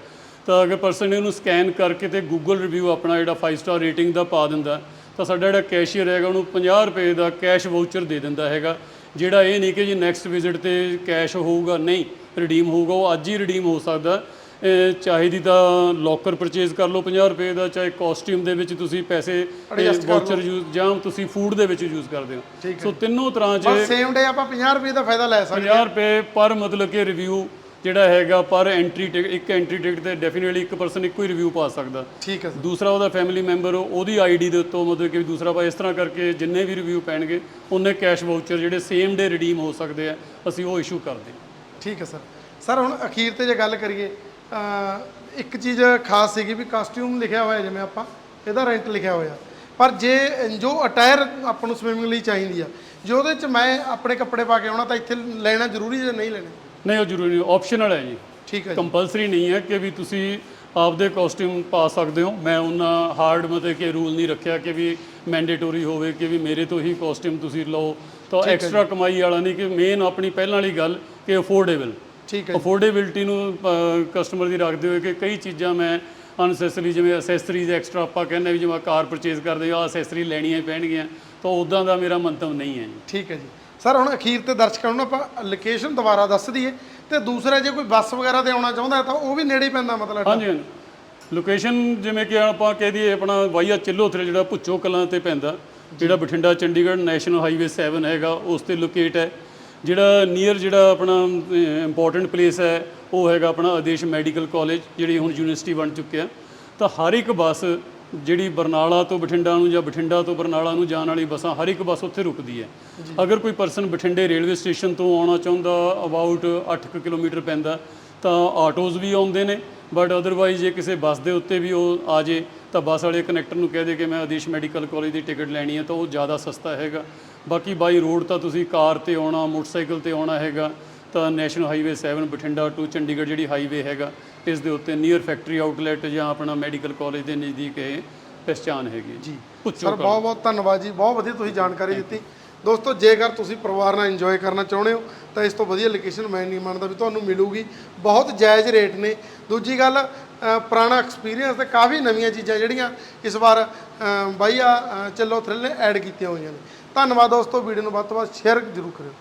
ਤਾਂ ਅਗਰ ਪਰਸਨ ਇਹਨੂੰ ਸਕੈਨ ਕਰਕੇ ਤੇ ਗੂਗਲ ਰਿਵਿਊ ਆਪਣਾ ਜਿਹੜਾ 5 ਸਟਾਰ ਰੇਟਿੰਗ ਦਾ ਪਾ ਦਿੰਦਾ ਤਾਂ ਸਾਡਾ ਜਿਹੜਾ ਕੈਸ਼ੀਅਰ ਹੈਗਾ ਉਹਨੂੰ 50 ਰੁਪਏ ਦਾ ਕੈਸ਼ ਵਾਊਚਰ ਦੇ ਦਿੰਦਾ ਹੈਗਾ ਜਿਹੜਾ ਇਹ ਨਹੀਂ ਕਿ ਜੀ ਨੈਕਸਟ ਵਿਜ਼ਿਟ ਤੇ ਕੈਸ਼ ਹੋਊਗਾ ਨਹੀਂ ਰਿਡੀਮ ਹੋਊਗਾ ਉਹ ਅੱਜ ਹੀ ਰਿਡੀਮ ਹੋ ਸਕਦਾ ਇਹ ਚਾਹੀਦੀ ਤਾਂ ਲੋਕਰ ਪਰਚੇਜ਼ ਕਰ ਲਓ 50 ਰੁਪਏ ਦਾ ਚਾਹੇ ਕਾਸਟਿਊਮ ਦੇ ਵਿੱਚ ਤੁਸੀਂ ਪੈਸੇ Adjust ਕਰ ਵਾਊਚਰ ਯੂਜ਼ ਜਾਂ ਤੁਸੀਂ ਫੂਡ ਦੇ ਵਿੱਚ ਯੂਜ਼ ਕਰਦੇ ਹੋ। ਸੋ ਤਿੰਨੋਂ ਤਰ੍ਹਾਂ 'ਚ ਬਸ ਸੇਮ ਡੇ ਆਪਾਂ 50 ਰੁਪਏ ਦਾ ਫਾਇਦਾ ਲੈ ਸਕਦੇ 50 ਰੁਪਏ ਪਰ ਮਤਲਬ ਕਿ ਰਿਵਿਊ ਜਿਹੜਾ ਹੈਗਾ ਪਰ ਐਂਟਰੀ ਇੱਕ ਐਂਟਰੀ ਟਿਕਟ ਤੇ ਡੈਫੀਨਿਟਲੀ ਇੱਕ ਪਰਸਨ ਇੱਕੋ ਹੀ ਰਿਵਿਊ ਪਾ ਸਕਦਾ। ਠੀਕ ਹੈ ਸਰ। ਦੂਸਰਾ ਉਹਦਾ ਫੈਮਿਲੀ ਮੈਂਬਰ ਉਹਦੀ ਆਈਡੀ ਦੇ ਉੱਤੋਂ ਮਤਲਬ ਕਿ ਦੂਸਰਾ ਆਪਾਂ ਇਸ ਤਰ੍ਹਾਂ ਕਰਕੇ ਜਿੰਨੇ ਵੀ ਰਿਵਿਊ ਪੈਣਗੇ ਉਹਨੇ ਕੈਸ਼ ਵਾਊਚਰ ਜਿਹੜੇ ਸੇਮ ਡੇ ਰਿਡੀਮ ਹੋ ਸਕਦੇ ਆ ਅਸੀਂ ਉਹ ਇਸ਼ੂ ਕਰਦੇ ਹਾਂ। ਠੀਕ ਹੈ ਸਰ। ਸਰ ਹੁਣ ਅਖੀਰ ਤੇ ਜੇ ਗੱਲ ਕਰੀਏ ਇੱਕ ਚੀਜ਼ ਖਾਸ ਸੀਗੀ ਵੀ ਕਾਸਟਿਊਮ ਲਿਖਿਆ ਹੋਇਆ ਜਿਵੇਂ ਆਪਾਂ ਇਹਦਾ ਰੈਂਟ ਲਿਖਿਆ ਹੋਇਆ। ਪਰ ਜੇ ਜੋ ਅਟਾਇਰ ਆਪਾਂ ਨੂੰ ਸਵਿਮਿੰਗ ਲਈ ਚਾਹੀਦੀ ਆ ਜੇ ਉਹਦੇ ਚ ਮੈਂ ਆਪਣੇ ਕੱਪੜੇ ਪਾ ਕੇ ਆਉਣਾ ਤਾਂ ਇੱਥੇ ਲੈਣਾ ਜ਼ਰੂਰੀ ਜਾਂ ਨਹੀਂ ਲੈਣਾ? ਨਹੀਂ ਉਹ ਜ਼ਰੂਰੀ ਨਹੀਂ ਆਪਸ਼ਨਲ ਹੈ ਜੀ। ਠੀਕ ਹੈ ਕੰਪਲਸਰੀ ਨਹੀਂ ਹੈ ਕਿ ਵੀ ਤੁਸੀਂ ਆਪਦੇ ਕਾਸਟਿਊਮ ਪਾ ਸਕਦੇ ਹੋ। ਮੈਂ ਉਹਨਾਂ ਹਾਰਡ ਮਤਲਬ ਕਿ ਰੂਲ ਨਹੀਂ ਰੱਖਿਆ ਕਿ ਵੀ ਮੈਂਡੇਟੋਰੀ ਹੋਵੇ ਕਿ ਵੀ ਮੇਰੇ ਤੋਂ ਹੀ ਕਾਸਟਿਊਮ ਤੁਸੀਂ ਲਓ। ਤਾਂ ਐਕਸਟਰਾ ਕਮਾਈ ਵਾਲਾ ਨਹੀਂ ਕਿ ਮੇਨ ਆਪਣੀ ਪਹਿਲਾਂ ਵਾਲੀ ਗੱਲ ਕਿ ਅਫੋਰਡੇਬਲ ਠੀਕ ਹੈ ਅਫੋਰਡੇਬਿਲਟੀ ਨੂੰ ਕਸਟਮਰ ਦੀ ਰੱਖਦੇ ਹੋਏ ਕਿ ਕਈ ਚੀਜ਼ਾਂ ਮੈਂ ਅਨਸੈਸਰੀ ਜਿਵੇਂ ਅਸੈਸਰੀਜ਼ ਐਕਸਟਰਾ ਆਪਾਂ ਕਹਿੰਦੇ ਵੀ ਜਿਵੇਂ ਕਾਰ ਪਰਚੇਜ਼ ਕਰਦੇ ਆ ਅਸੈਸਰੀ ਲੈਣੀਆਂ ਹੀ ਪੈਣਗੀਆਂ ਤਾਂ ਉਦਾਂ ਦਾ ਮੇਰਾ ਮੰਤਵ ਨਹੀਂ ਹੈ ਠੀਕ ਹੈ ਜੀ। ਸਰ ਹੁਣ ਅਖੀਰ ਤੇ ਦਰਸ਼ਕਾਂ ਨੂੰ ਆਪਾਂ ਲੋਕੇਸ਼ਨ ਦੁਬਾਰਾ ਦੱਸ ਦਈਏ ਤੇ ਦੂਸਰਾ ਜੇ ਕੋਈ ਬੱਸ ਵਗੈਰਾ ਤੇ ਆਉਣਾ ਚਾਹੁੰਦਾ ਤਾਂ ਉਹ ਵੀ ਨੇੜੇ ਪੈਂਦਾ ਮਤਲਬ ਹਾਂਜੀ ਹਾਂਜੀ। ਲੋਕੇਸ਼ਨ ਜਿਵੇਂ ਕਿ ਆਪਾਂ ਕਹਿ ਦਈਏ ਆਪਣਾ ਵਾਈਆ ਚਿੱਲੋ ਥਰੇ ਜਿਹੜਾ ਭੁੱਚੋ ਕਲਾਂ ਤੇ ਪੈਂਦਾ ਜਿਹੜਾ ਬਠਿੰਡਾ ਚੰਡੀਗੜ੍ਹ ਨੈਸ਼ਨਲ ਹਾਈਵੇ 7 ਹੈਗਾ ਉਸ ਤੇ ਲੋਕੇਟ ਹੈ। ਜਿਹੜਾ ਨੀਅਰ ਜਿਹੜਾ ਆਪਣਾ ਇੰਪੋਰਟੈਂਟ ਪਲੇਸ ਹੈ ਉਹ ਹੈਗਾ ਆਪਣਾ ਆਦੇਸ਼ ਮੈਡੀਕਲ ਕਾਲਜ ਜਿਹੜੀ ਹੁਣ ਯੂਨੀਵਰਸਿਟੀ ਬਣ ਚੁੱਕਿਆ ਤਾਂ ਹਰ ਇੱਕ ਬੱਸ ਜਿਹੜੀ ਬਰਨਾਲਾ ਤੋਂ ਬਠਿੰਡਾ ਨੂੰ ਜਾਂ ਬਠਿੰਡਾ ਤੋਂ ਬਰਨਾਲਾ ਨੂੰ ਜਾਣ ਵਾਲੀ ਬੱਸਾਂ ਹਰ ਇੱਕ ਬੱਸ ਉੱਥੇ ਰੁਕਦੀ ਹੈ। ਅਗਰ ਕੋਈ ਪਰਸਨ ਬਠਿੰਡੇ ਰੇਲਵੇ ਸਟੇਸ਼ਨ ਤੋਂ ਆਉਣਾ ਚਾਹੁੰਦਾ ਅਬਾਊਟ 8 ਕਿਲੋਮੀਟਰ ਪੈਂਦਾ ਤਾਂ ਆਟੋਜ਼ ਵੀ ਆਉਂਦੇ ਨੇ ਬਟ ਅਦਰਵਾਈਜ਼ ਜੇ ਕਿਸੇ ਬੱਸ ਦੇ ਉੱਤੇ ਵੀ ਉਹ ਆ ਜੇ ਤਾਂ ਬੱਸ ਵਾਲੇ ਕਨੈਕਟਰ ਨੂੰ ਕਹਿ ਦੇ ਕਿ ਮੈਂ ਆਦੇਸ਼ ਮੈਡੀਕਲ ਕਾਲਜ ਦੀ ਟਿਕਟ ਲੈਣੀ ਹੈ ਤਾਂ ਉਹ ਜ਼ਿਆਦਾ ਸਸਤਾ ਹੈਗਾ। ਬਾਕੀ ਬਾਈ ਰੋਡ ਤਾਂ ਤੁਸੀਂ ਕਾਰ ਤੇ ਆਉਣਾ ਮੋਟਰਸਾਈਕਲ ਤੇ ਆਉਣਾ ਹੈਗਾ ਤਾਂ national highway 7 Bathinda to Chandigarh ਜਿਹੜੀ ਹਾਈਵੇ ਹੈਗਾ ਇਸ ਦੇ ਉੱਤੇ ਨੀਅਰ ਫੈਕਟਰੀ ਆਊਟਲੈਟ ਜਾਂ ਆਪਣਾ ਮੈਡੀਕਲ ਕਾਲਜ ਦੇ ਨਜ਼ਦੀਕ ਇਹ ਪਹਿਚਾਨ ਹੈਗੀ ਜੀ। ਸਰ ਬਹੁਤ ਬਹੁਤ ਧੰਨਵਾਦ ਜੀ ਬਹੁਤ ਵਧੀਆ ਤੁਸੀਂ ਜਾਣਕਾਰੀ ਦਿੱਤੀ। ਦੋਸਤੋ ਜੇਕਰ ਤੁਸੀਂ ਪਰਿਵਾਰ ਨਾਲ ਇੰਜੋਏ ਕਰਨਾ ਚਾਹੁੰਦੇ ਹੋ ਤਾਂ ਇਸ ਤੋਂ ਵਧੀਆ ਲੋਕੇਸ਼ਨ ਮੈਂ ਨਹੀਂ ਮੰਨਦਾ ਵੀ ਤੁਹਾਨੂੰ ਮਿਲੂਗੀ। ਬਹੁਤ ਜਾਇਜ਼ ਰੇਟ ਨੇ। ਦੂਜੀ ਗੱਲ ਪੁਰਾਣਾ ਐਕਸਪੀਰੀਅੰਸ ਤੇ ਕਾਫੀ ਨਵੀਆਂ ਚੀਜ਼ਾਂ ਜਿਹੜੀਆਂ ਇਸ ਵਾਰ ਅ, ਬਾਈ ਆ ਅ, ਚੱਲੋ ਥ੍ਰਿਲ ਨੇ ਐਡ ਕੀਤੀਆਂ ਹੋਈਆਂ ਨੇ। ਧੰਨਵਾਦ ਦੋਸਤੋ ਵੀਡੀਓ ਨੂੰ ਵੱਧ ਤੋਂ ਵੱਧ ਸ਼ੇਅਰ ਜ਼ਰੂਰ ਕਰਿਓ।